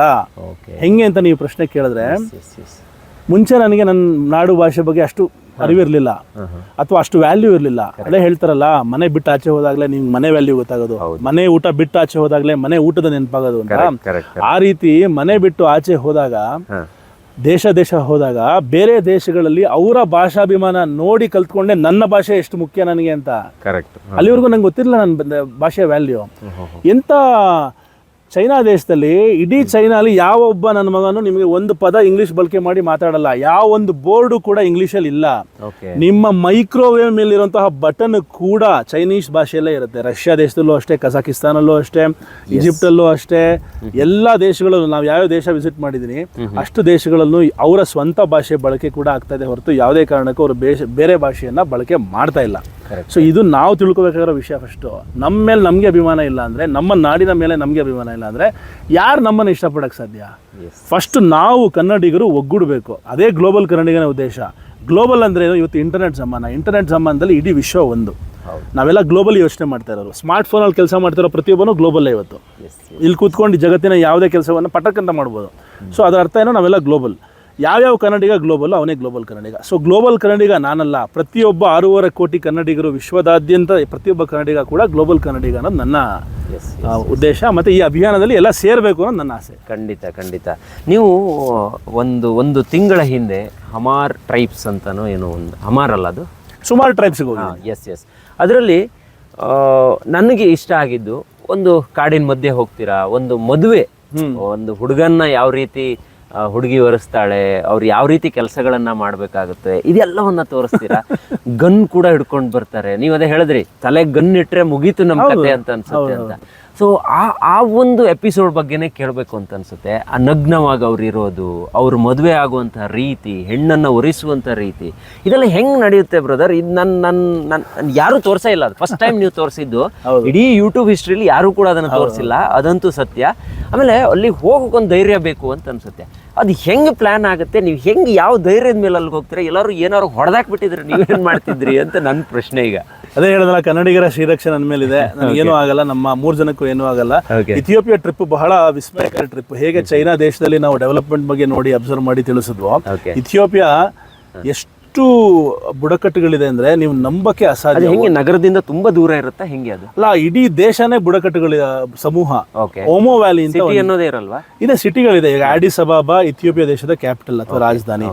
ಓಕೆ ಹೆಂಗೆ ಅಂತ ನೀವು ಪ್ರಶ್ನೆ ಕೇಳಿದ್ರೆ ಮುಂಚೆ ನನಗೆ ನನ್ನ ನಾಡು ಭಾಷೆ ಬಗ್ಗೆ ಅಷ್ಟು ಅರಿವಿರಲಿಲ್ಲ ಅಥವಾ ಅಷ್ಟು ವ್ಯಾಲ್ಯೂ ಇರಲಿಲ್ಲ. ಅದೇ ಹೇಳ್ತಾರಲ್ಲ ಮನೆ ಬಿಟ್ಟು ಆಚೆ ಹೋದಾಗಲೇ ನಿಮ್ಗೆ ಮನೆ ವ್ಯಾಲ್ಯೂ ಗೊತ್ತಾಗೋದು. ಮನೆ ಊಟ ಬಿಟ್ಟು ಆಚೆ ಹೋದಾಗಲೇ ಮನೆ ಊಟದ ನೆನಪಾಗೋದು ಅಂತ. ಆ ರೀತಿ ಮನೆ ಬಿಟ್ಟು ಆಚೆ ಹೋದಾಗ ದೇಶ ದೇಶ ಹೋದಾಗ ಬೇರೆ ದೇಶಗಳಲ್ಲಿ ಅವರ ಭಾಷಾಭಿಮಾನ ನೋಡಿ ಕಲ್ತ್ಕೊಂಡೆ ನನ್ನ ಭಾಷೆ ಎಷ್ಟು ಮುಖ್ಯ ನನಗೆ ಅಂತ. ಕರೆಕ್ಟ್ ಅಲ್ಲಿವರೆಗೂ ನಂಗೆ ಗೊತ್ತಿರಲಿಲ್ಲ ನನ್ನ ಭಾಷೆ ವ್ಯಾಲ್ಯೂ ಎಂಥ ಚೈನಾ ದೇಶದಲ್ಲಿ ಇಡೀ ಚೈನಾಲಿ ಯಾವ ಒಬ್ಬ ನನ್ನ ಮಗನು ನಿಮಗೆ ಒಂದು ಪದ ಇಂಗ್ಲಿಷ್ ಬಳಕೆ ಮಾಡಿ ಮಾತಾಡಲ್ಲ. ಯಾವ ಒಂದು ಬೋರ್ಡು ಕೂಡ ಇಂಗ್ಲೀಷಲ್ಲಿ ಇಲ್ಲ. ನಿಮ್ಮ ಮೈಕ್ರೋವೇವ್ ಮೇಲಿರುವಂತಹ ಬಟನ್ ಕೂಡ ಚೈನೀಸ್ ಭಾಷೆಯಲ್ಲೇ ಇರುತ್ತೆ. ರಷ್ಯಾ ದೇಶದಲ್ಲೂ ಅಷ್ಟೇ ಕಜಾಕಿಸ್ತಾನಲ್ಲೂ ಅಷ್ಟೇ ಈಜಿಪ್ಟಲ್ಲೂ ಅಷ್ಟೇ ಎಲ್ಲ ದೇಶಗಳಲ್ಲೂ ನಾವು ಯಾವ ದೇಶ ವಿಸಿಟ್ ಮಾಡಿದ್ದೀನಿ ಅಷ್ಟು ದೇಶಗಳಲ್ಲೂ ಅವರ ಸ್ವಂತ ಭಾಷೆ ಬಳಕೆ ಕೂಡ ಆಗ್ತಾ ಇದೆ ಹೊರತು ಯಾವುದೇ ಕಾರಣಕ್ಕೂ ಅವರು ಬೇಷ ಬೇರೆ ಭಾಷೆಯನ್ನ ಬಳಕೆ ಮಾಡ್ತಾ ಇಲ್ಲ. ಸೊ ಇದು ನಾವು ತಿಳ್ಕೊಬೇಕಾಗಿರೋ ವಿಷಯ ಫಸ್ಟು ನಮ್ಮ ಮೇಲೆ ನಮಗೆ ಅಭಿಮಾನ ಇಲ್ಲ ಅಂದರೆ ನಮ್ಮ ನಾಡಿನ ಮೇಲೆ ನಮಗೆ ಅಭಿಮಾನ ಇಲ್ಲ ಅಂದರೆ ಯಾರು ನಮ್ಮನ್ನು ಇಷ್ಟಪಡೋಕ್ಕೆ ಸಾಧ್ಯ? ಫಸ್ಟ್ ನಾವು ಕನ್ನಡಿಗರು ಒಗ್ಗೂಡಬೇಕು. ಅದೇ ಗ್ಲೋಬಲ್ ಕನ್ನಡಿಗನ ಉದ್ದೇಶ. ಗ್ಲೋಬಲ್ ಅಂದರೆ ಏನು? ಇವತ್ತು ಇಂಟರ್ನೆಟ್ ಸಮಾನ ಇಂಟರ್ನೆಟ್ ಸಮಾನದಲ್ಲಿ ಇಡೀ ವಿಶ್ವ ಒಂದು. ನಾವೆಲ್ಲ ಗ್ಲೋಬಲ್ ಯೋಚನೆ ಮಾಡ್ತಾ ಇರೋರು. ಸ್ಮಾರ್ಟ್ ಫೋನಲ್ಲಿ ಕೆಲಸ ಮಾಡ್ತಿರೋ ಪ್ರತಿಯೊಬ್ಬನು ಗ್ಲೋಬಲ್ ಇವತ್ತು. ಇಲ್ಲಿ ಕೂತ್ಕೊಂಡು ಜಗತ್ತಿನ ಯಾವುದೇ ಕೆಲಸವನ್ನು ಪಟಕ್ಕಂತ ಮಾಡ್ಬೋದು. ಸೊ ಅದರ ಅರ್ಥ ಏನೋ? ನಾವೆಲ್ಲ ಗ್ಲೋಬಲ್ ಯಾವ್ಯಾವ ಕನ್ನಡಿಗ ಗ್ಲೋಬಲ್ ಅವನೇ ಗ್ಲೋಬಲ್ ಕನ್ನಡಿಗ. ಸೊ ಗ್ಲೋಬಲ್ ಕನ್ನಡಿಗ ನಾನಲ್ಲ. ಪ್ರತಿಯೊಬ್ಬ ಆರೂವರೆ ಕೋಟಿ ಕನ್ನಡಿಗರು ವಿಶ್ವದಾದ್ಯಂತ ಪ್ರತಿಯೊಬ್ಬ ಕನ್ನಡಿಗ ಕೂಡ ಗ್ಲೋಬಲ್ ಕನ್ನಡಿಗ ಅನ್ನೋದು ನನ್ನ ಉದ್ದೇಶ. ಮತ್ತು ಈ ಅಭಿಯಾನದಲ್ಲಿ ಎಲ್ಲ ಸೇರಬೇಕು ಅನ್ನೋದು ನನ್ನ ಆಸೆ. ಖಂಡಿತ ಖಂಡಿತ. ನೀವು ಒಂದು ಒಂದು ತಿಂಗಳ ಹಿಂದೆ ಹಮಾರ್ ಟ್ರೈಬ್ಸ್ ಅಂತನೋ ಏನೋ ಒಂದು ಹಮಾರ್ ಅಲ್ಲ ಅದು? ಸುಮಾರು ಟ್ರೈಬ್ಸ್ ಎಸ್ ಎಸ್ ಅದರಲ್ಲಿ ನನಗೆ ಇಷ್ಟ ಆಗಿದ್ದು ಒಂದು ಕಾಡಿನ ಮಧ್ಯೆ ಹೋಗ್ತೀರಾ ಒಂದು ಮದುವೆ ಒಂದು ಹುಡುಗನ್ನ ಯಾವ ರೀತಿ ಹುಡುಗಿ ಒರೆಸ್ತಾಳೆ ಅವ್ರು ಯಾವ ರೀತಿ ಕೆಲಸಗಳನ್ನು ಮಾಡಬೇಕಾಗುತ್ತೆ ಇದೆಲ್ಲವನ್ನ ತೋರಿಸ್ತೀರಾ? ಗನ್ ಕೂಡ ಹಿಡ್ಕೊಂಡು ಬರ್ತಾರೆ. ನೀವು ಅದೇ ಹೇಳಿದ್ರಿ ತಲೆ ಗನ್ ಇಟ್ರೆ ಮುಗೀತು ನಮ್ಮ ಕತೆ ಅಂತ ಅನ್ಸುತ್ತೆ ಅಂತ. ಸೊ ಆ ಆ ಒಂದು ಎಪಿಸೋಡ್ ಬಗ್ಗೆನೇ ಕೇಳಬೇಕು ಅಂತ ಅನ್ಸುತ್ತೆ. ಆ ನಗ್ನವಾಗಿ ಅವ್ರು ಇರೋದು ಅವ್ರ ಮದುವೆ ಆಗುವಂಥ ರೀತಿ ಹೆಣ್ಣನ್ನು ಒರಿಸುವಂಥ ರೀತಿ ಇದೆಲ್ಲ ಹೆಂಗ್ ನಡೆಯುತ್ತೆ ಬ್ರದರ್ ಇದು ನನ್ನ ನನ್ನ ನನ್ನ ಯಾರು ತೋರ್ಸೇ ಇಲ್ಲ ಅದು. ಫಸ್ಟ್ ಟೈಮ್ ನೀವು ತೋರಿಸಿದ್ದು. ಇಡೀ ಯೂಟ್ಯೂಬ್ ಹಿಸ್ಟ್ರಿಲಿ ಯಾರು ಕೂಡ ಅದನ್ನು ತೋರಿಸಿಲ್ಲ. ಅದಂತೂ ಸತ್ಯ. ಆಮೇಲೆ ಅಲ್ಲಿ ಹೋಗೋಕ್ಕೊಂದು ಧೈರ್ಯ ಬೇಕು ಅಂತ ಅನ್ಸುತ್ತೆ. ಅದು ಹೆಂಗೆ ಪ್ಲಾನ್ ಆಗುತ್ತೆ? ನೀವು ಹೆಂಗೆ ಯಾವ ಧೈರ್ಯದ ಮೇಲೆ ಅಲ್ಲಿಗೆ ಹೋಗ್ತೀರಾ? ಎಲ್ಲರೂ ಏನಾದ್ರು ಹೊಡೆದಾಕ್ಬಿಟ್ಟಿದ್ರೆ ನೀವೇನು ಮಾಡ್ತಿದ್ರಿ ಅಂತ ನನ್ನ ಪ್ರಶ್ನೆ ಈಗ. ಅದೇ ಹೇಳಿದ್ನಲ್ಲ ಕನ್ನಡಿಗರ ಶ್ರೀರಕ್ಷೆ ನನ್ನ ಮೇಲಿದೆ. ಏನೂ ಆಗಲ್ಲ ನಮ್ಮ ಮೂರು ಜನಕ್ಕೂ ಏನೂ ಆಗಲ್ಲ. ಇಥಿಯೋಪಿಯಾ ಟ್ರಿಪ್ ಬಹಳ ವಿಸ್ಮಯಕಾರಿ ಟ್ರಿಪ್ ಹೇಗೆ ಚೈನಾ ದೇಶದಲ್ಲಿ ನಾವು ಡೆವಲಪ್ಮೆಂಟ್ ಬಗ್ಗೆ ನೋಡಿ ಅಬ್ಸರ್ವ್ ಮಾಡಿ ತಿಳಿಸಿದ್ವು ಇಥಿಯೋಪಿಯಾ ಎಷ್ಟು ಬುಡಕಟ್ಟುಗಳಿದೆ ಅಂದ್ರೆ ನೀವು ನಂಬಕ್ಕೆ ಅಸಾಧ್ಯ ಹೆಂಗೆ ನಗರದಿಂದ ತುಂಬಾ ದೂರ ಇರುತ್ತೆ? ಹೆಂಗೆ ಅದು? ಅಲ್ಲ ಇಡೀ ದೇಶನೇ ಬುಡಕಟ್ಟುಗಳ ಸಮೂಹ. ಓಮೋ ವ್ಯಾಲಿ ಅಂತ ಅನ್ನೋದೇ ಇರಲ್ವಾ? ಇದೆ ಸಿಟಿಗಳಿದೆ. ಈಗ ಆಡಿಸ್ ಅಬಾಬಾ ಇಥಿಯೋಪಿಯಾ ದೇಶದ ಕ್ಯಾಪಿಟಲ್ ಅಥವಾ ರಾಜಧಾನಿ.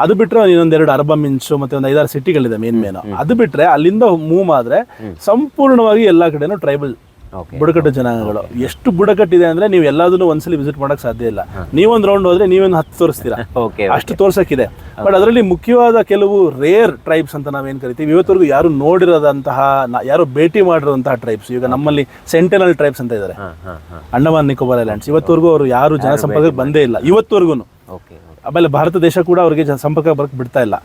ಅದು ಬಿಟ್ರೆ ಇನ್ನೊಂದೆರಡು ಅರಬ ಮಿನ್ಸು ಮತ್ತೆ ಒಂದು ಐದಾರು ಸಿಟಿಗಳಿದೆ ಮೇನ್ ಮೇನ್ ಅದು ಬಿಟ್ರೆ ಅಲ್ಲಿಂದ ಮೂವ್ ಆದ್ರೆ ಸಂಪೂರ್ಣವಾಗಿ ಎಲ್ಲಾ ಕಡೆನೂ ಟ್ರೈಬಲ್ ಬುಡಕಟ್ಟು ಜನಾಂಗಗಳು. ಎಷ್ಟು ಬುಡಕಟ್ಟಿದೆ ಅಂದ್ರೆ ನೀವು ಎಲ್ಲದನ್ನು ಒಂದ್ಸಲಿ ವಿಸಿಟ್ ಮಾಡಕ್ ಸಾಧ್ಯ ಇಲ್ಲ. ನೀವೊಂದ್ ರೌಂಡ್ ಹೋದ್ರೆ ನೀವೊಂದು ಹತ್ತು ತೋರಿಸ್ತೀರಾ? <laughs> ಓಕೆ ಅಷ್ಟು ತೋರ್ಸಕ್ಕಿದೆ. ಬಟ್ ಅದರಲ್ಲಿ ಮುಖ್ಯವಾದ ಕೆಲವು ರೇರ್ ಟ್ರೈಬ್ಸ್ ಅಂತ ನಾವೇನ್ ಕರಿತೀವಿ? ಇವತ್ತವರೆಗೂ ಯಾರು ನೋಡಿರೋದಂತಹ ಯಾರು ಭೇಟಿ ಮಾಡಿರೋಂತಹ ಟ್ರೈಬ್ಸ್ ಈಗ ನಮ್ಮಲ್ಲಿ ಸೆಂಟೆನಲ್ ಟ್ರೈಬ್ಸ್ ಅಂತ ಇದ್ದಾರೆ ಅಂಡಮಾನ್ ನಿಕೋಬಾರ್ ಐಲ್ಯಾಂಡ್ಸ್ ಇವತ್ತವರೆಗೂ ಅವರು ಯಾರು ಜನ ಜನಸಂಪರ್ಕಕ್ಕೆ ಬಂದೇ ಇಲ್ಲ. ಇವತ್ತವರೆಗೂ ಆಮೇಲೆ ಭಾರತ ದೇಶ ಕೂಡ ಅವರಿಗೆ ಸಂಪರ್ಕ ಬರಕ್ ಬಿಡ್ತಾ ಇಲ್ಲ.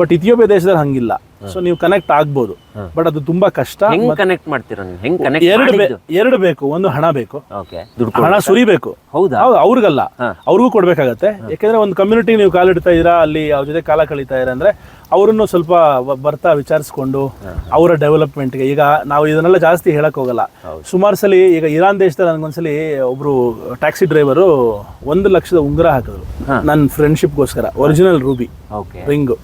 ಬಟ್ ಇಥಿಯೋಪಿಯಾ ದೇಶದಲ್ಲಿ ಹಂಗಿಲ್ಲ. ಸೊ ನೀವು ಕನೆಕ್ಟ್ ಆಗ್ಬೋದು. ಬಟ್ ಅದು ತುಂಬಾ ಕಷ್ಟ ಹೆಂಗ್ ಕನೆಕ್ಟ್ ಮಾಡ್ತೀರಾ ನೀವು? ಹೆಂಗ್ ಕನೆಕ್ಟ್ ಎರಡು ಬೇ- ಎರಡು ಬೇಕು ಒಂದು ಹಣ ಬೇಕು. ಓಕೆ ದುಡ್ಡು ಹಣ ಸುರಿಬೇಕು. ಹೌದಾ? ಹೌದು ಅವ್ರಿಗಲ್ಲ. ಅವ್ರಿಗೂ ಕೊಡ್ಬೇಕಾಗತ್ತೆ. ಯಾಕಂದ್ರೆ ಒಂದು ಕಮ್ಯುನಿಟಿ ನೀವು ಕಾಲಿಡ್ತಾ ಇದ್ದೀರಾ ಅಲ್ಲಿ ಅವ್ರ ಜೊತೆ ಕಾಲ ಕಳೀತಾ ಇದ್ದೀರಾ ಅಂದ್ರೆ ಅವರನ್ನು ಸ್ವಲ್ಪ ಬ- ಬರ್ತಾ ವಿಚಾರಿಸ್ಕೊಂಡು ಅವರ ಡೆವಲಪ್ಮೆಂಟ್ಗೆ ಈಗ ನಾವು ಇದನ್ನೆಲ್ಲ ಜಾಸ್ತಿ ಹೇಳಕ್ ಹೋಗಲ್ಲ. ಸುಮಾರು ಸಲ ಈಗ ಇರಾನ್ ದೇಶದಲ್ಲಿ ನನಗೊಂದ್ಸಲಿ ಒಬ್ರು ಟ್ಯಾಕ್ಸಿ ಡ್ರೈವರು ಒಂದು ಲಕ್ಷದ ಉಂಗುರ ಹಾಕಿದ್ರು. ನನ್ನ ಫ್ರೆಂಡ್ಶಿಪ್ಗೋಸ್ಕರ ಒರಿಜಿನಲ್ ರೂಬಿ ಓಕೆ ರಿಂಗು.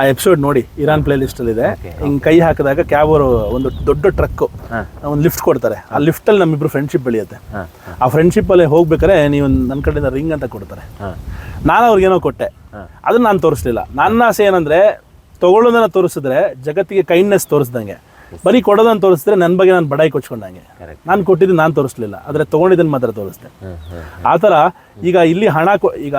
ಆ ಎಪಿಸೋಡ್ ನೋಡಿ ಇರಾನ್ ಪ್ಲೇ ಲಿಸ್ಟ್ ಅಲ್ಲಿ ಇದೆ ಹಿಂಗ್ ಕೈ ಹಾಕಿದಾಗ ಕ್ಯಾಬ್ ಅವರು ಒಂದು ದೊಡ್ಡ ಟ್ರಕ್ ಒಂದು ಲಿಫ್ಟ್ ಕೊಡ್ತಾರೆ. ಆ ಲಿಫ್ಟ್ ಅಲ್ಲಿ ನಮ್ಮಿಬ್ರು ಫ್ರೆಂಡ್ಶಿಪ್ ಬೆಳೆಯುತ್ತೆ. ಆ ಫ್ರೆಂಡ್ಶಿಪ್ ಅಲ್ಲಿ ಹೋಗ್ಬೇಕಾದ್ರೆ ನೀವು ನನ್ನ ಕಡೆಯಿಂದ ರಿಂಗ್ ಅಂತ ಕೊಡ್ತಾರೆ. ನಾನು ಅವ್ರಿಗೇನೋ ಕೊಟ್ಟೆ. ಅದನ್ನ ನಾನು ತೋರಿಸ್ಲಿಲ್ಲ. ನನ್ನ ಆಸೆ ಏನಂದ್ರೆ ತಗೊಳ್ಳೋದನ್ನ ತೋರಿಸಿದ್ರೆ ಜಗತ್ತಿಗೆ ಕೈಂಡ್ನೆಸ್ ತೋರಿಸ್ದಂಗೆ. ಬರೀ ಕೊಡೋದನ್ನ ತೋರಿಸಿದ್ರೆ ನನ್ನ ಬಗ್ಗೆ ನಾನು ಬಡಾಯಿ ಕೊಚ್ಕೊಂಡಂಗೆ. ನಾನು ಕೊಟ್ಟಿದ್ದು ನಾನು ತೋರಿಸ್ಲಿಲ್ಲ. ಆದರೆ ತೊಗೊಂಡಿದ್ದನ್ನು ಮಾತ್ರ ತೋರಿಸ್ತೆ ಆ ಥರ ಈಗ ಇಲ್ಲಿ ಹಣ ಈಗ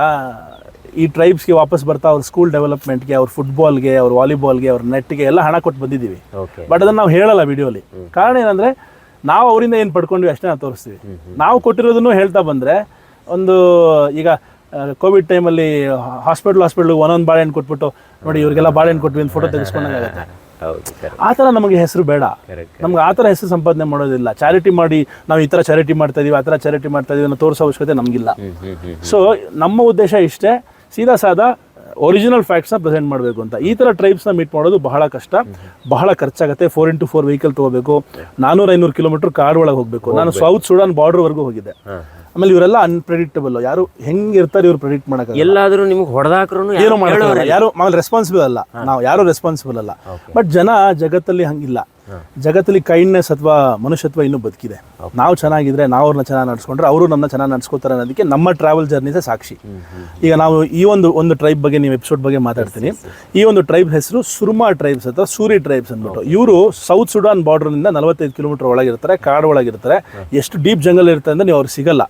ಈ ಟ್ರೈಬ್ಸ್ಗೆ ವಾಪಸ್ ಬರ್ತಾ ಅವ್ರ ಸ್ಕೂಲ್ ಡೆವಲಪ್ಮೆಂಟ್ಗೆ ಅವ್ರ ಫುಟ್ಬಾಲ್ಗೆ ಅವ್ರ ವಾಲಿಬಾಲ್ಗೆ ಅವ್ರ ನೆಟ್ಗೆ ಎಲ್ಲ ಹಣ ಕೊಟ್ಟು ಬಂದಿದ್ದೀವಿ. ಬಟ್ ಅದನ್ನು ನಾವು ಹೇಳಲ್ಲ ವಿಡಿಯೋಲಿ ಕಾರಣ ಏನಂದ್ರೆ ನಾವು ಅವರಿಂದ ಏನು ಪಡ್ಕೊಂಡ್ವಿ ಅಷ್ಟೇ ನಾವು ತೋರಿಸ್ತೀವಿ. ನಾವು ಕೊಟ್ಟಿರೋದನ್ನು ಹೇಳ್ತಾ ಬಂದ್ರೆ ಒಂದು ಈಗ ಕೋವಿಡ್ ಟೈಮಲ್ಲಿ ಹಾಸ್ಪಿಟ್ಲ್ ಹಾಸ್ಪಿಟ್ಲ್ ಒಂದೊಂದು ಬಾಳೆಹಣ್ಣು ಕೊಟ್ಬಿಟ್ಟು ನೋಡಿ ಇವರಿಗೆಲ್ಲ ಬಾಳೆಹಣ್ಣು ಕೊಟ್ವಿ ಅಂತ ಫೋಟೋ <laughs> ತೆಗೆಸ್ಕೊಂಡಾಗುತ್ತೆ. ಆ ಥರ ನಮಗೆ ಹೆಸರು ಬೇಡ. ನಮ್ಗೆ ಆ ಥರ ಹೆಸರು ಸಂಪಾದನೆ ಮಾಡೋದಿಲ್ಲ. ಚಾರಿಟಿ ಮಾಡಿ ನಾವು ಈ ಥರ ಚಾರಿಟಿ ಮಾಡ್ತಾ ಇದೀವಿ ಆ ಥರ ಚಾರಿಟಿ ಮಾಡ್ತಾ ಇದೀವಿ ಅನ್ನೋ ತೋರಿಸೋ ಅವಶ್ಯಕತೆ ನಮಗಿಲ್ಲ. ಸೊ ನಮ್ಮ ಉದ್ದೇಶ ಇಷ್ಟೇ ಸೀದಾ ಸಾದಾ ಒರಿಜಿನಲ್ ಫ್ಯಾಕ್ಟ್ಸ್ನ ಪ್ರೆಸೆಂಟ್ ಮಾಡಬೇಕು ಅಂತ. ಈ ಥರ ಟ್ರೈಬ್ಸ್ನ ಮೀಟ್ ಮಾಡೋದು ಬಹಳ ಕಷ್ಟ. ಬಹಳ ಖರ್ಚಾಗುತ್ತೆ. ಫೋರ್ ಇಂಟು ಫೋರ್ ವೆಹಿಕಲ್ ತೊಗೋಬೇಕು. ನಾನೂರ ಐನೂರು ಕಿಲೋಮೀಟರ್ ಕಾಡ್ ಒಳಗೆ ಹೋಗಬೇಕು. ನಾನು ಸೌತ್ ಸುಡಾನ್ ಬಾರ್ಡರ್ವರೆಗೂ ಹೋಗಿದ್ದೆ. ಆಮೇಲೆ ಇವರೆಲ್ಲ ಅನ್ಪ್ರೆಡಿಕ್ಟಬಲ್ ಯಾರು ಹೆಂಗೆ ಇರ್ತಾರೆ ಇವ್ರು ಪ್ರೆಡಿಕ್ಟ್ ಮಾಡೋಕೆ ಎಲ್ಲಾದರೂ ನಿಮ್ಗೆ ಹೊಡೆದಾಕ್ರೂ ಏನು ಮಾಡೋದು ಯಾರು ಆಮೇಲೆ ರೆಸ್ಪಾನ್ಸಿಬಲ್ ಅಲ್ಲ. ನಾವು ಯಾರು ರೆಸ್ಪಾನ್ಸಿಬಲ್ ಅಲ್ಲ. ಬಟ್ ಜನ ಜಗತ್ತಲ್ಲಿ ಹಂಗಿಲ್ಲ. ಜಗತ್ತಲ್ಲಿ ಕೈಂಡ್ನೆಸ್ ಅಥವಾ ಮನುಷ್ಯತ್ವ ಇನ್ನೂ ಬದುಕಿದೆ. ನಾವು ಚೆನ್ನಾಗಿದ್ರೆ ನಾವು ಅವ್ರನ್ನ ಚೆನ್ನಾಗಿ ನಡ್ಸ್ಕೊಂಡ್ರೆ ಅವರು ನಮ್ಮನ್ನ ಚೆನ್ನಾಗಿ ನಡ್ಸ್ಕೊತಾರೆ ಅನ್ನೋದಕ್ಕೆ ನಮ್ಮ ಟ್ರಾವೆಲ್ ಜರ್ನಿಸೇ ಸಾಕ್ಷಿ. ಈಗ ನಾವು ಈ ಒಂದು ಒಂದು ಟ್ರೈಬ್ ಬಗ್ಗೆ ನೀವು ಎಪಿಸೋಡ್ ಬಗ್ಗೆ ಮಾತಾಡ್ತೀನಿ. ಈ ಒಂದು ಟ್ರೈಬ್ ಹೆಸರು ಸುರ್ಮಾ ಟ್ರೈಬ್ಸ್ ಅಥವಾ ಸೂರಿ ಟ್ರೈಬ್ಸ್ ಅಂದ್ಬಿಟ್ಟು. ಇವರು ಸೌತ್ ಸುಡಾನ್ ಬಾರ್ಡರ್ನಿಂದ ನಲವತ್ತೈದು ಕಿಲೋಮೀಟರ್ ಒಳಗಿರ್ತಾರೆ ಕಾಡು ಒಳಗಿರ್ತಾರೆ. ಎಷ್ಟು ಡೀಪ್ ಜಂಗಲ್ ಇರುತ್ತೆ ಅಂದ್ರೆ ನೀವು ಅವ್ರಿಗೆ ಸಿಗಲ್ಲ.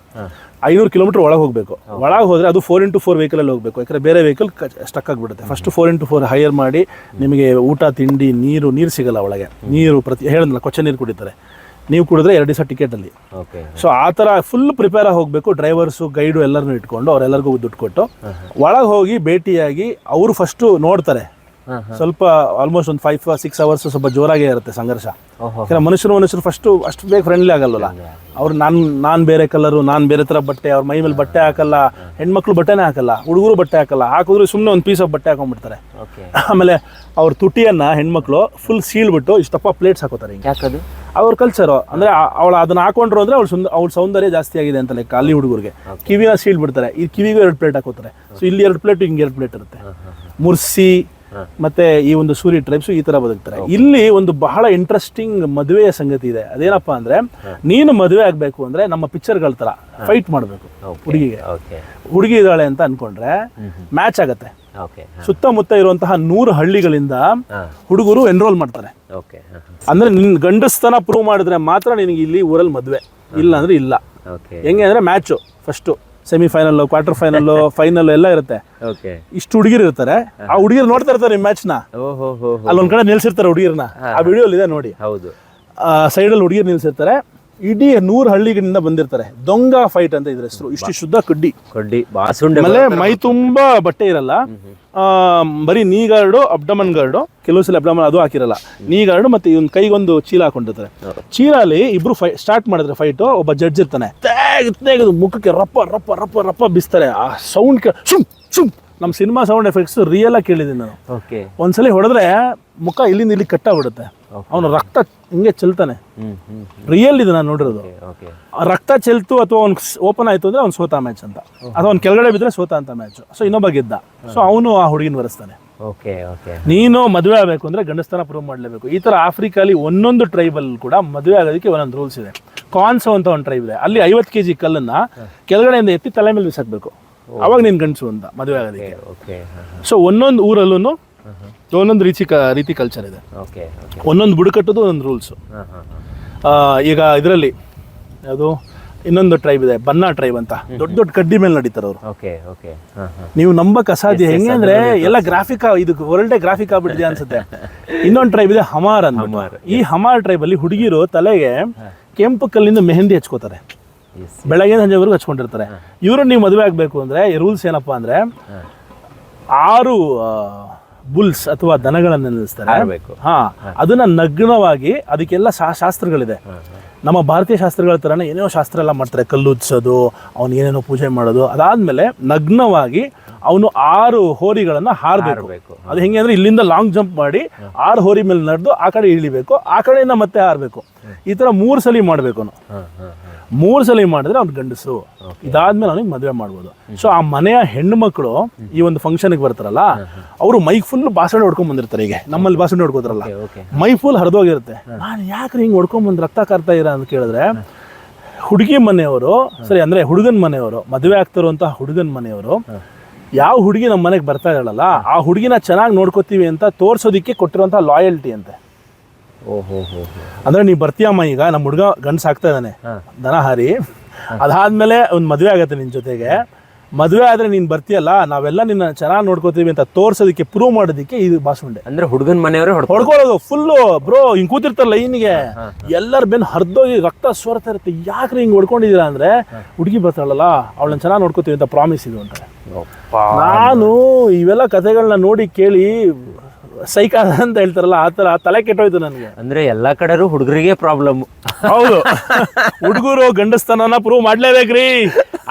ಐನೂರು ಕಿಲೋಮೀಟರ್ ಒಳಗೆ ಹೋಗಬೇಕು. ಒಳಗೆ ಹೋದರೆ ಅದು ಫೋರ್ ಇಂಟು ಫೋರ್ ವೆಹಿಕಲಲ್ಲಿ ಹೋಗಬೇಕು. ಯಾಕಂದರೆ ಬೇರೆ ವೆಹಿಕಲ್ ಸ್ಟಕ್ ಆಗಿಬಿಡುತ್ತೆ. First four into four higher ಮಾಡಿ ನಿಮಗೆ ಊಟ ತಿಂಡಿ ನೀರು ನೀರು ಸಿಗಲ್ಲ ಒಳಗೆ. ನೀರು ಪ್ರತಿ ಹೇಳಿದ್ನಲ್ಲ ಕೊಚ್ಚೆ ನೀರು ಕುಡಿತಾರೆ. ನೀವು ಕುಡಿದ್ರೆ ಎರಡು ದಿವಸ ಟಿಕೆಟಲ್ಲಿ ಓಕೆ ಸೊ ಆ ಥರ ಫುಲ್ ಪ್ರಿಪೇರ್ ಆಗಿ ಹೋಗಬೇಕು. ಡ್ರೈವರ್ಸು ಗೈಡು ಎಲ್ಲರನ್ನೂ ಇಟ್ಕೊಂಡು ಅವರೆಲ್ಲರಿಗೂ ದುಡ್ಡು ಕೊಟ್ಟು. ಒಳಗೆ ಹೋಗಿ ಭೇಟಿಯಾಗಿ ಅವರು ಫಸ್ಟು ನೋಡ್ತಾರೆ. ಸ್ವಲ್ಪ ಆಲ್ಮೋಸ್ಟ್ ಒಂದು ಫೈವ್ ಸಿಕ್ಸ್ ಅವರ್ಸ್ ಸ್ವಲ್ಪ ಜೋರಾಗೇ ಇರುತ್ತೆ ಸಂಘರ್ಷ. ಯಾಕಂದ್ರೆ ಮನುಷ್ಯರು ಮನುಷ್ಯರು ಫಸ್ಟು ಅಷ್ಟು ಬೇಗ ಫ್ರೆಂಡ್ಲಿ ಆಗಲ್ವಲ್ಲ ಅವ್ರು ನಾನು ನಾನು ಬೇರೆ ಕಲರು ನಾನು ಬೇರೆ ಥರ ಬಟ್ಟೆ ಅವ್ರ ಮೈ ಮೇಲೆ ಬಟ್ಟೆ ಹಾಕಲ್ಲ ಹೆಣ್ಮಕ್ಳು ಬಟ್ಟೆನೇ ಹಾಕಲ್ಲ ಹುಡುಗರು ಬಟ್ಟೆ ಹಾಕಲ್ಲ ಹಾಕಿದ್ರೆ ಸುಮ್ಮನೆ ಒಂದು ಪೀಸ್ ಆಫ್ ಬಟ್ಟೆ ಹಾಕೊಂಡ್ಬಿಡ್ತಾರೆ. <laughs> ಆಮೇಲೆ ಅವ್ರ ತುಟಿಯನ್ನ ಹೆಣ್ಮಕ್ಳು ಫುಲ್ ಸೀಳ್ಬಿಟ್ಟು ಇಷ್ಟಪ್ಪ ಪ್ಲೇಟ್ಸ್ ಹಾಕೋತಾರೆ ಹಿಂಗೆ. ಅವ್ರ ಕಲ್ಚರು ಅಂದ್ರೆ ಅವಳು ಅದನ್ನ ಹಾಕೊಂಡ್ರು ಅಂದ್ರೆ ಅವ್ಳು ಸುಂದ ಅವ್ಳ ಸೌಂದರ್ಯ ಜಾಸ್ತಿ ಆಗಿದೆ ಅಂತ ಲೆಕ್ಕ ಅಲ್ಲಿ ಹುಡುಗರಿಗೆ. ಕಿವಿನ ಸೀಲ್ ಬಿಡ್ತಾರೆ. ಈ ಕಿವಿಗೂ ಎರಡು ಪ್ಲೇಟ್ ಹಾಕೋತಾರೆ. ಸೊ ಇಲ್ಲಿ ಎರಡು ಪ್ಲೇಟ್ ಹಿಂಗೆ ಎರಡು ಪ್ಲೇಟ್ ಇರುತ್ತೆ. ಮುರ್ಸಿ ಮತ್ತೆ ಈ ಒಂದು ಸೂರಿ ಟ್ರೈಬ್ಸ್ ಈ ತರ ಬದುಕ್ತಾರೆ. ಇಲ್ಲಿ ಒಂದು ಬಹಳ ಇಂಟ್ರೆಸ್ಟಿಂಗ್ ಮದುವೆಯ ಸಂಗತಿ ಇದೆ. ಅದೇನಪ್ಪಾ ಅಂದ್ರೆ ನೀನು ಮದುವೆ ಆಗ್ಬೇಕು ಅಂದ್ರೆ ನಮ್ಮ ಪಿಕ್ಚರ್ಗಳ ತರ ಫೈಟ್ ಮಾಡಬೇಕು ಹುಡುಗಿಗೆ. ಹುಡುಗಿ ಇದ್ದಾಳೆ ಅಂತ ಅನ್ಕೊಂಡ್ರೆ ಮ್ಯಾಚ್ ಆಗತ್ತೆ. ಸುತ್ತಮುತ್ತ ಇರುವಂತಹ ನೂರು ಹಳ್ಳಿಗಳಿಂದ ಹುಡುಗರು ಎನ್ರೋಲ್ ಮಾಡ್ತಾರೆ. ಓಕೆ ಅಂದ್ರೆ ನಿನ್ ಗಂಡಸ್ತನ ಪ್ರೂವ್ ಮಾಡಿದ್ರೆ ಮಾತ್ರ ನಿನಗೆ ಇಲ್ಲಿ ಊರಲ್ಲಿ ಮದುವೆ. ಇಲ್ಲ ಅಂದ್ರೆ ಇಲ್ಲ. ಹೆಂಗೆ ಅಂದ್ರೆ match first semifinal quarter final final ಎಲ್ಲ ಇರುತ್ತೆ. ಓಕೆ ಇಷ್ಟು ಹುಡುಗಿರು ಇರ್ತಾರೆ. ಆ ಹುಡುಗಿರು ನೋಡ್ತಾ ಇರ್ತಾರೆ ನಿಮ್ಮ ಮ್ಯಾಚ್ನ ಅಲ್ಲೊಂದ್ ಕಡೆ ನಿಲ್ಸಿರ್ತಾರೆ ಹುಡುಗಿರ್ನ. ಆ ವಿಡಿಯೋಲಿ ಇದೆ ನೋಡಿ. ಹೌದು. ಸೈಡಲ್ಲಿ ಹುಡುಗಿರು ನಿಲ್ಸಿರ್ತಾರೆ. ಇಡೀ ನೂರು ಹಳ್ಳಿಗಳಿಂದ ಬಂದಿರ್ತಾರೆ. ದೊಂಗ ಫೈಟ್ ಅಂತ ಇದ್ರ ಹೆಸರು. ಇಷ್ಟು ಶುದ್ಧ ಕಡ್ಡಿ. ಕಡ್ಡಿ ಬಾಸುಂಡೆ ಆಮೇಲೆ ಮೈ ತುಂಬಾ ಬಟ್ಟೆ ಇರಲ್ಲ. ಆ, ಬರೀ ನೀ ಗಾರ್ಡು ಅಬ್ಡಮನ್ ಗಾರ್ಡು ಕೆಲವು ಸಲ ಅಬ್ಡಮನ್ ಅದು ಹಾಕಿರಲ್ಲ. ನೀ ಗಾರ್ಡು ಮತ್ತೆ ಇವನ್ ಕೈಗೊಂದು ಚೀಲ ಹಾಕೊಂಡಿರ್ತಾರೆ. ಚೀಲಲ್ಲಿ ಇಬ್ರು ಫೈ ಸ್ಟಾರ್ಟ್ ಮಾಡಿದ್ರೆ ಫೈಟು ಒಬ್ಬ ಜಡ್ಜ್ ಇರ್ತಾನೆ. ತೇಗ್ ತೆಗೆದು ಮುಖಕ್ಕೆ ರಪ್ಪ ರಪ್ಪ ರಪ್ಪ ರಪ್ಪ ಬಿಸ್ತಾರೆ. ಆ ಸೌಂಡ್ ಸುಮ್ ಸುಮ್ ನಮ್ಮ ಸಿನಿಮಾ ಸೌಂಡ್ ಎಫೆಕ್ಟ್ಸ್ ರಿಯಲ್ ಆಗಿ ಕೇಳಿದ್ದೀನಿ ನಾನು. ಓಕೆ ಒಂದ್ಸಲಿ ಹೊಡೆದ್ರೆ ಮುಖ ಇಲ್ಲಿಂದ ಇಲ್ಲಿ ಕಟ್ಟಾಗ್ಬಿಡುತ್ತೆ ಅವನು ರಕ್ತ ಹಿಂಗೆ ಚೆಲ್ತಾನೆ. ರಿಯಲ್ ಇದೆ ನಾನು ನೋಡಿರೋದು. ಓಕೆ ಆ ರಕ್ತ ಚೆಲ್ತು ಅಥವಾ ಅವ್ನು ಓಪನ್ ಆಯ್ತು ಅಂದ್ರೆ ಅವ್ನು ಸೋತ ಮ್ಯಾಚ್ ಅಂತ. ಅಥವಾ ಅವ್ನು ಕೆಳಗಡೆ ಬಿದ್ರೆ ಸೋತ ಅಂತ ಮ್ಯಾಚ್ ಸೊ ಇನ್ನೊಬ್ಬ ಗೆದ್ದ. ಸೊ ಅವನು ಆ ಹುಡುಗಿನ ವರೆಸ್ತಾನೆ. ಓಕೆ ಓಕೆ ನೀನು ಮದುವೆ ಆಗಬೇಕು ಅಂದ್ರೆ ಗಂಡಸ್ತನ ಪ್ರೂವ್ ಮಾಡಲೇಬೇಕು. ಈ ತರ ಆಫ್ರಿಕಾಲಿ ಒಂದೊಂದು ಟ್ರೈಬಲ್ ಕೂಡ ಮದುವೆ ಆಗೋದಕ್ಕೆ ಒಂದೊಂದು ರೂಲ್ಸ್ ಇದೆ. ಕಾನ್ಸೋ ಅಂತ ಒಂದು ಟ್ರೈಬ್ ಇದೆ. ಅಲ್ಲಿ ಐವತ್ತು ಕೆ ಜಿ ಕಲ್ಲನ್ನ ಕೆಳಗಡೆಯಿಂದ ಎತ್ತಿ ತಲೆ ಮೇಲೆ ಬಿಸಾಕ್ಬೇಕು. ಅವಾಗ ನೀನು ಗಂಡಸು ಅಂತ ಮದುವೆ ಆಗೋದಕ್ಕೆ. ಓಕೆ ಸೊ ಒಂದೊಂದು ಊರಲ್ಲೂ ಒಂದೊಂದು ರೀತಿ ಕ ರೀತಿ ಕಲ್ಚರ್ ಇದೆ. ಓಕೆ ಒಂದೊಂದು ಬುಡಕಟ್ಟದು ಒಂದೊಂದು ರೂಲ್ಸು ಈಗ ಇದರಲ್ಲಿ ಯಾವುದು? ಇನ್ನೊಂದು ಟ್ರೈಬ್ ಇದೆ ಬನ್ನಾ ಟ್ರೈಬ್ ಅಂತ. ದೊಡ್ಡ ದೊಡ್ಡ ಕಡ್ಡಿ ಮೇಲೆ ನಡೀತಾರೆ ಅವರು. Okay okay. ನೀವು ನಂಬಕ್ ಅಸಾಧ್ಯ ಹೆಂಗೆ ಅಂದ್ರೆ ಎಲ್ಲ ಗ್ರಾಫಿಕ್ ಇದು ವರ್ಲ್ಡೇ ಗ್ರಾಫಿಕ್ ಆಗ್ಬಿಟ್ಟಿದೆ ಅನ್ಸುತ್ತೆ. <laughs> ಇನ್ನೊಂದು ಟ್ರೈಬ್ ಇದೆ ಹಮಾರ್ ಅಂತ ಈ ಹಮಾರ್ ಟ್ರೈಬ್ ಅಲ್ಲಿ ಹುಡುಗಿರು ತಲೆಗೆ ಕೆಂಪು ಕಲ್ಲಿಂದ ಮೆಹಂದಿ ಹಚ್ಕೋತಾರೆ. ಬೆಳಗ್ಗೆ ಸಂಜೆವರೆಗೂ ಹಚ್ಕೊಂಡಿರ್ತಾರೆ. ಇವರು ನೀವು ಮದುವೆ ಆಗಬೇಕು ಅಂದ್ರೆ ರೂಲ್ಸ್ ಏನಪ್ಪ ಅಂದರೆ ಆರು ಬುಲ್ಸ್ ಅಥವಾ ದನಗಳನ್ನು ನಿಲ್ಲಿಸ್ತಾರೆ. ಹಾಂ ಅದನ್ನ ನಗ್ನವಾಗಿ ಅದಕ್ಕೆಲ್ಲ ಶಾ- ಶಾಸ್ತ್ರಗಳಿದೆ. ನಮ್ಮ ಭಾರತೀಯ ಶಾಸ್ತ್ರಗಳ ಥರನೇ ಏನೇನೋ ಶಾಸ್ತ್ರ ಎಲ್ಲ ಮಾಡ್ತಾರೆ. ಕಲ್ಲು ಉಚ್ಚೋದು ಅವ್ನು ಏನೇನೋ ಪೂಜೆ ಮಾಡೋದು. ಅದಾದ್ಮೇಲೆ ನಗ್ನವಾಗಿ ಅವನು ಆರು ಹೋರಿಗಳನ್ನ ಹಾರಬೇಕು. ಅದು ಹೆಂಗೆ ಅಂದ್ರೆ ಇಲ್ಲಿಂದ ಲಾಂಗ್ ಜಂಪ್ ಮಾಡಿ ಆರು ಹೋರಿ ಮೇಲೆ ನಡೆದು ಆ ಕಡೆ ಇಳಿಬೇಕು ಆ ಕಡೆಯಿಂದ ಮತ್ತೆ ಹಾರಬೇಕು. ಈ ತರ ಮೂರು ಸಲ ಮಾಡಬೇಕು ಅವನು. ಮೂರು ಸಲ ಮಾಡಿದ್ರೆ ಅವ್ನು ಗಂಡಸು. ಇದಾದ್ಮೇಲೆ ಅವನಿಗೆ ಮದುವೆ ಮಾಡ್ಬೋದು. ಸೊ ಆ ಮನೆಯ ಹೆಣ್ಣು ಮಕ್ಕಳು ಈ ಒಂದು ಫಂಕ್ಷನ್ಗೆ ಬರ್ತಾರಲ್ಲ ಅವರು ಮೈಕ್ ಫುಲ್ ಬಾಸಣೆ ಹೊಡ್ಕೊಂಡ್ ಬಂದಿರ್ತಾರೆ ಈಗ. ನಮ್ಮಲ್ಲಿ ಬಾಸಣೆ ಹೊಡ್ಕೋತಾರಲ್ಲ. My full ಹರಿದೋಗಿರುತ್ತೆ. ನಾನು ಯಾಕ್ರಿ ಹಿಂಗೆ ಹೊಡ್ಕೊಂಡ್ ಬಂದು ರಕ್ತ ಕಾರ್ತಾ ಇರ ಅಂತ ಕೇಳಿದ್ರೆ ಹುಡುಗಿ ಮನೆಯವರು ಸರಿ ಅಂದ್ರೆ ಹುಡುಗನ ಮನೆಯವರು ಮದುವೆ ಆಗ್ತಿರುವಂತಹ ಹುಡುಗನ ಮನೆಯವರು ಯಾವ ಹುಡುಗಿ ನಮ್ಮ ಮನೆಗೆ ಬರ್ತಾ ಇದ್ದಾಳಲ್ಲ ಆ ಹುಡುಗಿನ ಚೆನ್ನಾಗಿ ನೋಡ್ಕೋತೀವಿ ಅಂತ ತೋರ್ಸೋದಿಕ್ಕೆ ಕೊಟ್ಟಿರುವಂತಹ ಲಾಯಲ್ಟಿ ಅಂತೆ. ಓಹೋ ಅಂದ್ರೆ ನೀ ಬರ್ತೀಯಮ್ಮ ಈಗ? ನಮ್ಮ ಹುಡುಗ ಗಂಡ್ಸಾಗ್ತಾ ಇದ್ದಾನೆ. ದನ ಹಾರಿ. ಅದಾದ್ಮೇಲೆ ಒಂದು ಮದುವೆ ಆಗತ್ತೆ ನಿನ್ನ ಜೊತೆಗೆ. ಮದುವೆ ಆದ್ರೆ ನೀನು ಬರ್ತೀಯಲ್ಲ ನಾವೆಲ್ಲ ನಿನ್ನ ಚೆನ್ನಾಗಿ ನೋಡ್ಕೋತೀವಿ ಅಂತ ತೋರ್ಸೋದಕ್ಕೆ ಪ್ರೂವ್ ಮಾಡೋದಕ್ಕೆ ಇದು ಬಾಸುಂಡೆ ಅಂದ್ರೆ ಹುಡುಗನ ಮನೆಯವರೇ ಹೊಡ್ಕೊಳೋದು ಹೊಡ್ಕೊಳ್ಳೋದು ಫುಲ್ಲು ಬ್ರೋ ಹಿಂಗ್ ಕೂತಿರ್ತಾರ ಲೈನ್ಗೆ ಎಲ್ಲರ ಬೆನ್ ಹರಿದೋಗಿ ರಕ್ತ ಸ್ವರತ ಇರುತ್ತೆ. ಯಾಕ್ರಿ ಹಿಂಗೆ ಹೊಡ್ಕೊಂಡಿದ್ದೀರಾ ಅಂದ್ರೆ ಹುಡುಗಿ ಬರ್ತಾಳಲ್ಲ ಅವಳನ್ನ ಚೆನ್ನಾಗಿ ನೋಡ್ಕೋತೀವಿ ಅಂತ ಪ್ರಾಮಿಸ್ ಇದು ಅಂತಾರೆ ನಾನು ಇವೆಲ್ಲ ಕಥೆಗಳನ್ನ ನೋಡಿ ಕೇಳಿ ಸೈಕ ಅಂತ ಹೇಳ್ತಾರಲ್ಲ ಆ ಥರ ತಲೆ ಕೆಟ್ಟೋಯ್ತು ನನಗೆ. ಅಂದ್ರೆ ಎಲ್ಲಾ ಕಡೆರು ಹುಡುಗರಿಗೆ ಪ್ರಾಬ್ಲಮ್ ಹೌದು. <laughs> ಹುಡುಗರು ಗಂಡಸ್ತನನ ಪ್ರೂವ್ ಮಾಡ್ಲೇಬೇಕ್ರಿ.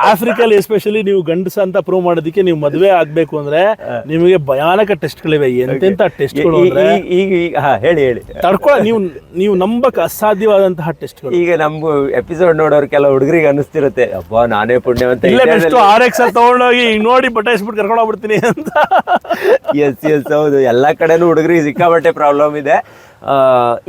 ಆಫ್ರಿಕಲ್ಲಿ ಎಸ್ಪೆಷಲಿ ನೀವು ಗಂಡಸ ಅಂತ ಪ್ರೂವ್ ಮಾಡೋದಕ್ಕೆ ನೀವು ಮದುವೆ ಆಗ್ಬೇಕು ಅಂದ್ರೆ ನಿಮಗೆ ಭಯಾನಕ ಟೆಸ್ಟ್ಗಳಿವೆ ಎಂತೆಂತ ಟೆಸ್ಟ್ಗಳು ಈಗ ಈಗ ಹಾ ಹೇಳಿ ಹೇಳಿ. ತಡ್ಕೊಳ ನೀವು ನೀವು ನಂಬಕ್ ಅಸಾಧ್ಯವಾದಂತಹ ಟೆಸ್ಟ್ಗಳು ಈಗ ನಮ್ಮ ಎಪಿಸೋಡ್ ನೋಡೋರು ಕೆಲವು ಹುಡುಗರಿಗೆ ಅನಿಸ್ತಿರುತ್ತೆ ಅಪ್ಪ ನಾನೇ ಪುಣ್ಯವಂತ ಇಲ್ಲ ಬೆಸ್ಟ್ ಆರ್ ಎಕ್ಸ್ ತಗೊಂಡೋಗಿ ಈಗ ನೋಡಿ ಬಟಾಯಿಸ್ಬಿಟ್ಟು ಕರ್ಕೊಂಡು ಹೋಗ್ಬಿಡ್ತೀನಿ ಅಂತ. ಎಸ್ ಎಸ್ ಹೌದು. ಎಲ್ಲ ಕಡೆನೂ ಹುಡುಗರಿಗೆ ಸಿಕ್ಕಾಬಟ್ಟೆ ಪ್ರಾಬ್ಲಮ್ ಇದೆ. ಆ,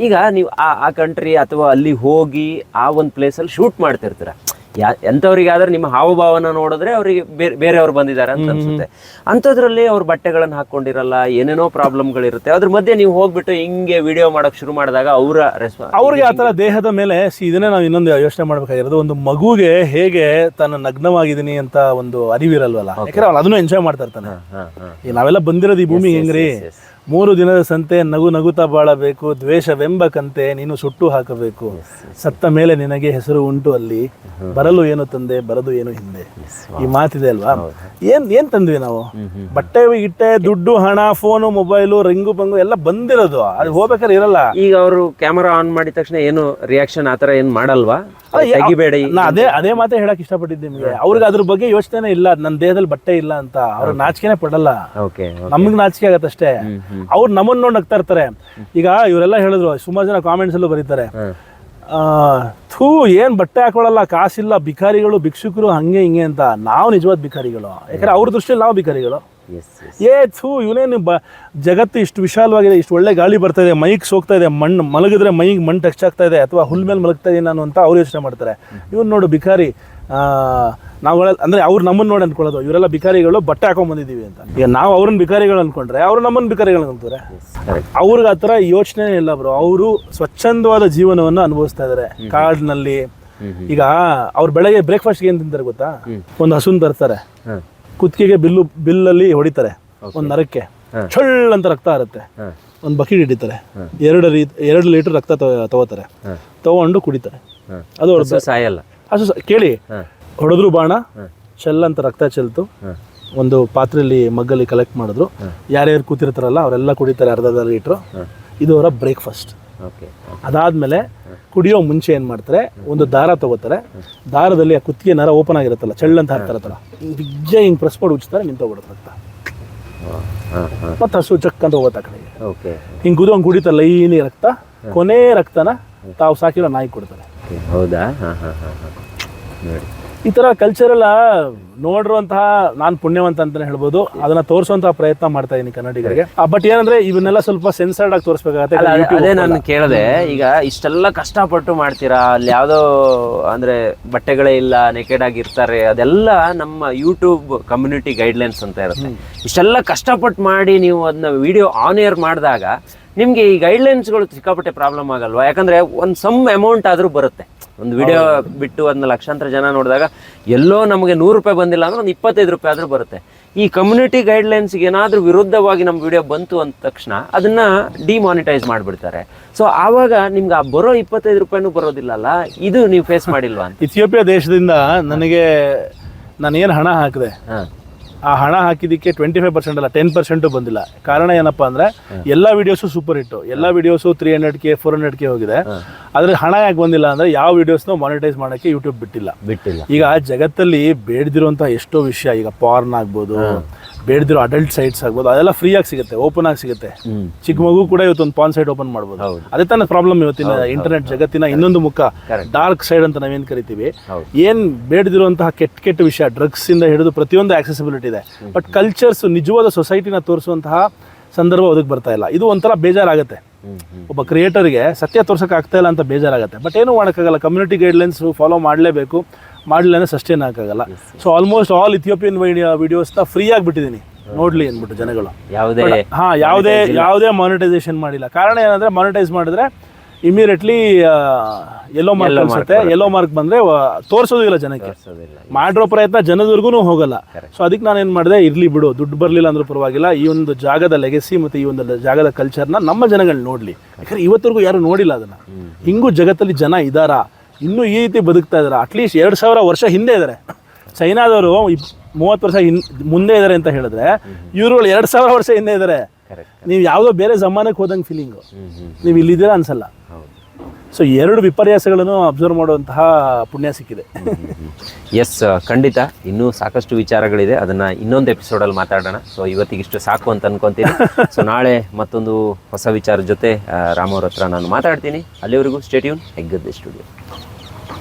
ಈಗ ನೀವು ಆ ಆ ಕಂಟ್ರಿ ಅಥವಾ ಅಲ್ಲಿ ಹೋಗಿ ಆ ಒಂದು ಪ್ಲೇಸಲ್ಲಿ ಶೂಟ್ ಮಾಡ್ತಿರ್ತೀರ. ಯಾ ಎಂಥವ್ರಿಗಾದ್ರೆ ನಿಮ್ಮ ಹಾವಭಾವನ ನೋಡಿದ್ರೆ ಅವರಿಗೆ ಬೇರೆ ಬೇರೆಯವ್ರು ಬಂದಿದ್ದಾರೆ ಅಂತ ಅನ್ಸುತ್ತೆ. ಅಂಥದ್ರಲ್ಲಿ ಅವ್ರ ಬಟ್ಟೆಗಳನ್ನು ಹಾಕೊಂಡಿರಲ್ಲ ಏನೇನೋ ಪ್ರಾಬ್ಲಮ್ಗಳಿರುತ್ತೆ ಅದ್ರ ಮಧ್ಯೆ ನೀವು ಹೋಗ್ಬಿಟ್ಟು ಹಿಂಗೆ ವಿಡಿಯೋ ಮಾಡಕ್ ಶುರು ಮಾಡಿದಾಗ ಅವರ ರೆಸ್ಪಾನ್ಸ್ ಅವ್ರಿಗೆ ಆತರ ದೇಹದ ಮೇಲೆ ಸಿ ಇದನ್ನೇ ನಾವು ಇನ್ನೊಂದು ಯೋಚನೆ ಮಾಡ್ಬೇಕಾಗಿರೋದು ಒಂದು ಮಗುಗೆ ಹೇಗೆ ತನ್ನ ನಗ್ನವಾಗಿದ್ದೀನಿ ಅಂತ ಒಂದು ಅರಿವಿರಲ್ವಲ್ಲ? ಯಾಕಂದ್ರೆ ಅವ್ನು ಅದನ್ನು ಎಂಜಾಯ್ ಮಾಡ್ತಾ ಇರ್ತಾನೆ. ನಾವೆಲ್ಲ ಬಂದಿರೋದು ಈ ಭೂಮಿ ಹೆಂಗ್ರಿ? ಮೂರು ದಿನದ ಸಂತೆ ನಗು ನಗುತ್ತಾ ಬಾಳಬೇಕು ದ್ವೇಷವೆಂಬ ಕಂತೆ ನೀನು ಸುಟ್ಟು ಹಾಕಬೇಕು. ಸತ್ತ ಮೇಲೆ ನಿನಗೆ ಹೆಸರು ಉಂಟು ಅಲ್ಲಿ. ಬರಲು ಏನು ತಂದೆ ಬರದು ಏನು ಹಿಂದೆ? ಈ ಮಾತಿದೆ ಅಲ್ವಾ? ಏನ್ ಏನ್ ತಂದ್ವಿ ನಾವು? ಬಟ್ಟೆ ಗಿಟ್ಟೆ ದುಡ್ಡು ಹಣ ಫೋನು ಮೊಬೈಲು ರಿಂಗು ಪಂಗು ಎಲ್ಲ ಬಂದಿರೋದು. ಅದು ಹೋಗ್ಬೇಕಾದ್ರೆ ಇರಲ್ಲ. ಈಗ ಅವರು ಕ್ಯಾಮರಾ ಆನ್ ಮಾಡಿದ ತಕ್ಷಣ ಏನು ರಿಯಾಕ್ಷನ್ ಆತರ ಏನ್ ಮಾಡಲ್ವಾ? ತೆಗಿಬೇಡಿ. ಅದೇ ಅದೇ ಮಾತೇ ಹೇಳಕ್ ಇಷ್ಟಪಟ್ಟಿದ್ದೆ ನಿಮಗೆ. ಅವ್ರಿಗೆ ಅದ್ರ ಬಗ್ಗೆ ಯೋಚನೆ ಇಲ್ಲ. ನನ್ನ ದೇಹದಲ್ಲಿ ಬಟ್ಟೆ ಇಲ್ಲ ಅಂತ. ಅವ್ರ ನಾಚಿಕೆನೆ ಪಡಲ್ಲ. ನಮಗ್ ನಾಚಿಕೆ ಆಗತ್ತಷ್ಟೇ ಅವ್ರು ನಮ್ಮನ್ನ ನೋಡಿ ನಗ್ತಾ ಇರ್ತಾರೆ. ಈಗ ಇವರೆಲ್ಲ ಹೇಳಿದ್ರು ಸುಮಾರು ಜನ ಕಾಮೆಂಟ್ಸ್ ಅಲ್ಲೂ ಬರೀತಾರೆ. ಆ, ಥೂ ಏನ್ ಬಟ್ಟೆ ಹಾಕೊಳ್ಳಲ್ಲ ಕಾಸಿಲ್ಲ ಭಿಕಾರಿಗಳು ಭಿಕ್ಷುಕರು ಹಂಗೆ ಹಿಂಗೆ ಅಂತ. ನಾವು ನಿಜವಾದ ಭಿಕಾರಿಗಳು. ಯಾಕಂದ್ರೆ ಅವ್ರ ದೃಷ್ಟಿಯಲ್ಲಿ ನಾವು ಭಿಕಾರಿಗಳು. ಎಸ್ ಏ ಥೂ ಇವನೇನು ಬ ಜಗತ್ತು ಇಷ್ಟು ವಿಶಾಲವಾಗಿದೆ ಇಷ್ಟು ಒಳ್ಳೆ ಗಾಳಿ ಬರ್ತಾ ಇದೆ ಮೈಕ್ ಸೋಗ್ತಾ ಇದೆ ಮಣ್ಣು ಮಲಗಿದ್ರೆ ಮೈಗೆ ಮಣ್ಣು ಟಚ್ ಆಗ್ತಾ ಇದೆ ಅಥವಾ ಹುಲ್ ಮೇಲೆ ಮಲಗ್ತಾ ಇದೀನಿ ನಾನು ಅಂತ ಅವ್ರು ಯೋಚನೆ ಮಾಡ್ತಾರೆ. ಇವನು ನೋಡು ಬಿಕಾರಿ ನಾವುಗಳ ಅಂದ್ರೆ ಅವ್ರು ನಮ್ಮನ್ನ ನೋಡಿ ಅಂದ್ಕೊಳ್ಳೋದು ಇವರೆಲ್ಲ ಬಿಕಾರಿಗಳು ಬಟ್ಟೆ ಹಾಕೊಂಡ್ ಬಂದಿದ್ದೀವಿ ಅಂತ. ಈಗ ನಾವು ಅವ್ರನ್ನ ಬಿಕಾರಿಗಳು ಅನ್ಕೊಂಡ್ರೆ ಅವ್ರು ನಮ್ಮನ್ನ ಬಿಕಾರಿಗಳು ಅಂತಾರೆ ಅವ್ರಿಗೆ ಆ ಥರ ಯೋಚನೆ ಇಲ್ಲ ಬ್ರೋ. ಅವರು ಸ್ವಚ್ಛಂದವಾದ ಜೀವನವನ್ನು ಅನುಭವಿಸ್ತಾ ಇದ್ದಾರೆ ಕಾಡಿನಲ್ಲಿ. ಈಗ ಅವ್ರು ಬೆಳಗ್ಗೆ ಬ್ರೇಕ್ಫಾಸ್ಟ್ಗೆ ಏನು ತಿಂತಾರೆ ಗೊತ್ತಾ? ಒಂದು ಹಸುನ್ ತರ್ತಾರೆ. ಕುತ್ತಿಗೆಗೆ ಬಿಲ್ಲು ಬಿಲ್ಲಲ್ಲಿ ಹೊಡಿತಾರೆ. ಒಂದು ನರಕ್ಕೆ. ಚಳ್ ಅಂತ ರಕ್ತ ಇರುತ್ತೆ ಒಂದು ಬಕೆಟ್ ಹಿಡಿತಾರೆ. ಎರಡು ರೀ ಎರಡು ಲೀಟರ್ ರಕ್ತ ತಗೋತಾರೆ. ತಗೊಂಡು ಕುಡಿತಾರೆ. ಅದು ಸಾಯಲ್ಲ. ಅಷ್ಟು ಕೇಳಿ. ಹೊಡೆದ್ರು ಬಾಣ ಚೆಲ್ ಅಂತ ರಕ್ತ ಚೆಲ್ತು. ಒಂದು ಪಾತ್ರೆಯಲ್ಲಿ ಮಗ್ಗಲ್ಲಿ ಕಲೆಕ್ಟ್ ಮಾಡಿದ್ರು. ಯಾರ್ಯಾರು ಕೂತಿರ್ತಾರಲ್ಲ ಅವರೆಲ್ಲ ಕುಡಿತಾರೆ ಅರ್ಧ ಅರ್ಧ ಲೀಟ್ರು. ಇದು ಅವರ ಬ್ರೇಕ್ಫಾಸ್ಟ್ ಅದಾದ್ಮೇಲೆ ಕುಡಿಯೋ ಮುಂಚೆ ಏನು ಮಾಡ್ತಾರೆ? ಒಂದು ದಾರ ತಗೋತಾರೆ. ದಾರದಲ್ಲಿ ಆ ಕುತ್ತಿಗೆ ನರ ಓಪನ್ ಆಗಿರುತ್ತಲ್ಲ ಚಳ್ಳ ಅಂತ ಹಾಕ್ತಾರತ್ತಲ್ಲ ಹಿಂಗೆ ಬಿಜ್ಜೆ ಹಿಂಗೆ ಪ್ರೆಸ್ ಮಾಡಿ ಉಚ್ತಾರೆ ನಿಂತೋಗ್ಬಿಡುತ್ತೆ ರಕ್ತ. ಮತ್ತು ಹಸು ಚಕ್ ಅಂತ ಹೋಗುತ್ತೆ ಆ ಕಡೆಗೆ. ಓಕೆ. ಹಿಂಗೆ ಹಂಗೆ ಕುಡಿತಾರೆ ಲೈನಿ ರಕ್ತ. ಕೊನೆ ರಕ್ತನ ತಾವು ಸಾಕಿರೋ ನಾಯಿ ಕೊಡ್ತಾರೆ. ಹೌದಾ? ಹಾಂ ಹಾಂ ಹಾಂ ಹಾಂ. ನೋಡಿ. ಈ ಥರ ಕಲ್ಚರೆಲ್ಲ ನೋಡಿರುವಂತಹ ನಾನು ಪುಣ್ಯವಂತ ಅಂತಾನೆ ಹೇಳ್ಬೋದು. ಅದನ್ನ ತೋರಿಸುವಂತಹ ಪ್ರಯತ್ನ ಮಾಡ್ತಾ ಇದ್ದೀನಿ ಕನ್ನಡಿಗರಿಗೆ. ಬಟ್ ಏನಂದ್ರೆ ಇವನ್ನೆಲ್ಲ ಸ್ವಲ್ಪ ಸೆನ್ಸರ್ಡ್ ಆಗಿ ತೋರಿಸ್ಬೇಕಾಗತ್ತೆ. ಅದೇ ನಾನು ಕೇಳಿದೆ ಈಗ ಇಷ್ಟೆಲ್ಲ ಕಷ್ಟಪಟ್ಟು ಮಾಡ್ತೀರಾ? ಅಲ್ಲಿ ಯಾವುದೋ ಅಂದ್ರೆ ಬಟ್ಟೆಗಳೇ ಇಲ್ಲ ನೆಕೆಡ್ ಆಗಿರ್ತಾರೆ ಅದೆಲ್ಲ ನಮ್ಮ ಯೂಟ್ಯೂಬ್ ಕಮ್ಯುನಿಟಿ ಗೈಡ್ಲೈನ್ಸ್ ಅಂತ ಇರುತ್ತೆ. ಇಷ್ಟೆಲ್ಲ ಕಷ್ಟಪಟ್ಟು ಮಾಡಿ ನೀವು ಅದನ್ನ ವಿಡಿಯೋ ಆನ್ ಏರ್ ಮಾಡಿದಾಗ ನಿಮ್ಗೆ ಈ ಗೈಡ್ಲೈನ್ಸ್ಗಳು ಸಿಕ್ಕಾಪಟ್ಟೆ ಪ್ರಾಬ್ಲಮ್ ಆಗಲ್ವಾ? ಯಾಕಂದ್ರೆ ಒಂದು ಸಮ್ ಅಮೌಂಟ್ ಆದ್ರೂ ಬರುತ್ತೆ. ಒಂದು ವಿಡಿಯೋ ಬಿಟ್ಟು ಅದನ್ನ ಲಕ್ಷಾಂತರ ಜನ ನೋಡಿದಾಗ ಎಲ್ಲೋ ನಮಗೆ ನೂರು ರೂಪಾಯಿ ಬಂದಿಲ್ಲ ಅಂದ್ರೆ ಒಂದು ಇಪ್ಪತ್ತೈದು ರೂಪಾಯಿ ಆದರೂ ಬರುತ್ತೆ. ಈ ಕಮ್ಯುನಿಟಿ ಗೈಡ್ಲೈನ್ಸ್ಗೆ ಏನಾದರೂ ವಿರುದ್ಧವಾಗಿ ನಮ್ಮ ವಿಡಿಯೋ ಬಂತು ಅಂದ ತಕ್ಷಣ ಅದನ್ನ ಡಿಮಾನಿಟೈಸ್ ಮಾಡಿಬಿಡ್ತಾರೆ. ಸೊ ಆವಾಗ ನಿಮ್ಗೆ ಆ ಬರೋ ಇಪ್ಪತ್ತೈದು ರೂಪಾಯಿನೂ ಬರೋದಿಲ್ಲಲ್ಲ? ಇದು ನೀವು ಫೇಸ್ ಮಾಡಿಲ್ವಾ ಅಂತ? ಇಥಿಯೋಪಿಯಾ ದೇಶದಿಂದ ನನಗೆ ನಾನು ಏನು ಹಣ ಹಾಕಿದೆ? ಹಾಂ. ಆ ಹಣ ಹಾಕಿದ್ದಕ್ಕೆ ಟ್ವೆಂಟಿ ಫೈವ್ ಪರ್ಸೆಂಟ್ ಅಲ್ಲ ಟೆನ್ ಪರ್ಸೆಂಟು ಬಂದಿಲ್ಲ. ಕಾರಣ ಏನಪ್ಪ ಅಂದ್ರೆ ಎಲ್ಲ ವೀಡಿಯೋಸು ಸೂಪರ್ ಹಿಟ್ಟು ಎಲ್ಲ videos three hundred K four hundred K ಹೋಗಿದೆ. ಆದರೆ ಹಣ ಯಾಕೆ ಬಂದಿಲ್ಲ ಅಂದ್ರೆ ಯಾವ ವೀಡಿಯೋಸ್ನ ಮಾನಿಟೈಸ್ ಮಾಡೋಕ್ಕೆ ಯೂಟ್ಯೂಬ್ ಬಿಟ್ಟಿಲ್ಲ. ಬಿಟ್ಟಿಲ್ಲ. ಈಗ ಜಗತ್ತಲ್ಲಿ ಬೇಡದಿರುವಂತಹ ಎಷ್ಟೋ ವಿಷಯ ಈಗ ಪಾರ್ನ್ ಆಗ್ಬೋದು ಬೇಡದಿರೋ ಅಡಲ್ಟ್ ಸೈಟ್ಸ್ ಆಗ್ಬೋದು ಅದೆಲ್ಲ ಫ್ರೀ ಆಗಿ ಸಿಗುತ್ತೆ ಓಪನ್ ಆಗಿ ಸಿಗುತ್ತೆ. ಚಿಕ್ಕ ಮಗು ಕೂಡ ಇವತ್ತೊಂದು ಪಾನ್ ಸೈಟ್ ಓಪನ್ ಮಾಡ್ಬೋದು. ಅದೇ ತಾನೇ ಪ್ರಾಬ್ಲಮ್ ಇವತ್ತಿನ ಇಂಟರ್ನೆಟ್ ಜಗತ್ತಿನ ಇನ್ನೊಂದು ಮುಖ ಡಾರ್ಕ್ ಸೈಡ್ ಅಂತ ನಾವೇನ್ ಕರಿತೀವಿ? ಏನ್ ಬೇಡದಿರುವಂತಹ ಕೆಟ್ಟ ಕೆಟ್ಟ ವಿಷಯ ಡ್ರಗ್ಸ್ ಇಂದ ಹಿಡಿದು ಪ್ರತಿಯೊಂದು ಆಕ್ಸೆಸಿಬಿಲಿಟಿ ಇದೆ. ಬಟ್ ಕಲ್ಚರ್ಸ್ ನಿಜವಾದ ಸೊಸೈಟಿನ ತೋರಿಸುವಂತಹ ಸಂದರ್ಭ ಒದಗಿ ಬರ್ತಾ ಇಲ್ಲ. ಇದು ಒಂಥರ ಬೇಜಾರಾಗುತ್ತೆ. ಒಬ್ಬ ಕ್ರಿಯೇಟರ್ಗೆ ಸತ್ಯ ತೋರ್ಸಕ್ಕೆ ಆಗ್ತಾ ಇಲ್ಲ ಅಂತ ಬೇಜಾರಾಗುತ್ತೆ. ಬಟ್ ಏನು ಮಾಡೋಕ್ಕಾಗಲ್ಲ? ಕಮ್ಯುನಿಟಿ ಗೈಡ್ಲೈನ್ಸ್ ಫಾಲೋ ಮಾಡಲೇಬೇಕು. ಮಾಡಲಿಲ್ಲ ಅಂದ್ರೆ ಸಸ್ಟೇನ್ ಹಾಕಾಗಲ್ಲ ಸೊ ಆಲ್ಮೋಸ್ಟ್ ಆಲ್ ಇಥಿಯೋಪಿಯನ್ ವಿಡಿಯೋಸ್ನ ಫ್ರೀ ಆಗಿಬಿಟ್ಟಿದ್ದೀನಿ ನೋಡ್ಲಿ ಅಂದ್ಬಿಟ್ಟು ಜನಗಳು. ಯಾವುದೇ ಹಾ ಯಾವುದೇ ಯಾವುದೇ ಮಾನಿಟೈಸೇಷನ್ ಮಾಡಿಲ್ಲ. ಕಾರಣ ಏನಂದ್ರೆ ಮಾನಿಟೈಸ್ ಮಾಡಿದ್ರೆ ಇಮಿಡಿಯೇಟ್ಲಿ ಎಲ್ಲೋ ಮಾರ್ಕ್ ಅನ್ಸುತ್ತೆ ಎಲ್ಲೋ ಮಾರ್ಕ್ ಬಂದ್ರೆ ತೋರಿಸೋದಿಲ್ಲ ಇಲ್ಲ ಜನಕ್ಕೆ. ಮಾಡಿರೋ ಪ್ರಯತ್ನ ಜನದವರೆಗೂ ಹೋಗಲ್ಲ. ಸೊ ಅದಕ್ಕೆ ನಾನು ಏನು ಮಾಡಿದೆ ಇರ್ಲಿ ಬಿಡು ದುಡ್ಡು ಬರಲಿಲ್ಲ ಅಂದ್ರೂ ಪರವಾಗಿಲ್ಲ ಈ ಒಂದು ಜಾಗದ ಲೆಗೆಸಿ ಮತ್ತು ಈ ಒಂದು ಜಾಗದ ಕಲ್ಚರ್ನ ನಮ್ಮ ಜನಗಳು ನೋಡ್ಲಿ. ಯಾಕಂದ್ರೆ ಇವತ್ತರೆಗೂ ಯಾರು ನೋಡಿಲ್ಲ ಅದನ್ನ. ಹಿಂಗೂ ಜಗತ್ತಲ್ಲಿ ಜನ ಇದ್ದಾರಾ ಇನ್ನೂ ಈ ರೀತಿ ಬದುಕ್ತಾ ಇದ್ದಾರೆ. ಅಟ್ಲೀಸ್ಟ್ ಎರಡು ಸಾವಿರ ವರ್ಷ ಹಿಂದೆ ಇದ್ದಾರೆ. ಚೈನಾದವರು ಮೂವತ್ತು ವರ್ಷ ಹಿನ್ ಮುಂದೆ ಇದ್ದಾರೆ ಅಂತ ಹೇಳಿದ್ರೆ ಇವರುಗಳು ಎರಡು ಸಾವಿರ ವರ್ಷ ಹಿಂದೆ ಇದ್ದಾರೆ. ನೀವು ಯಾವುದೋ ಬೇರೆ ಜಮಾನಕ್ಕೆ ಹೋದಂಗೆ ಫೀಲಿಂಗು ನೀವು ಇಲ್ಲಿದ್ದೀರಾ ಅನ್ಸಲ್ಲ. ಸೊ ಎರಡು ವಿಪರ್ಯಾಸಗಳನ್ನು ಅಬ್ಸರ್ವ್ ಮಾಡುವಂತಹ ಪುಣ್ಯ ಸಿಕ್ಕಿದೆ. ಎಸ್ ಖಂಡಿತ. ಇನ್ನೂ ಸಾಕಷ್ಟು ವಿಚಾರಗಳಿದೆ. ಅದನ್ನು ಇನ್ನೊಂದು ಎಪಿಸೋಡಲ್ಲಿ ಮಾತಾಡೋಣ. ಸೊ ಇವತ್ತಿಗಿಷ್ಟು ಸಾಕು ಅಂತ ಅನ್ಕೊಂತೀನಿ. ಸೊ ನಾಳೆ ಮತ್ತೊಂದು ಹೊಸ ವಿಚಾರದ ಜೊತೆ ರಾಮವ್ರ ರಾಮ್ ಅವ್ರ ಹತ್ರ ನಾನು ಮಾತಾಡ್ತೀನಿ. ಅಲ್ಲಿವರೆಗೂ ಸ್ಟೇಟ್ಯೂನ್ ಹೆಗ್ಗದ್ದೆ ಸ್ಟುಡಿಯೋ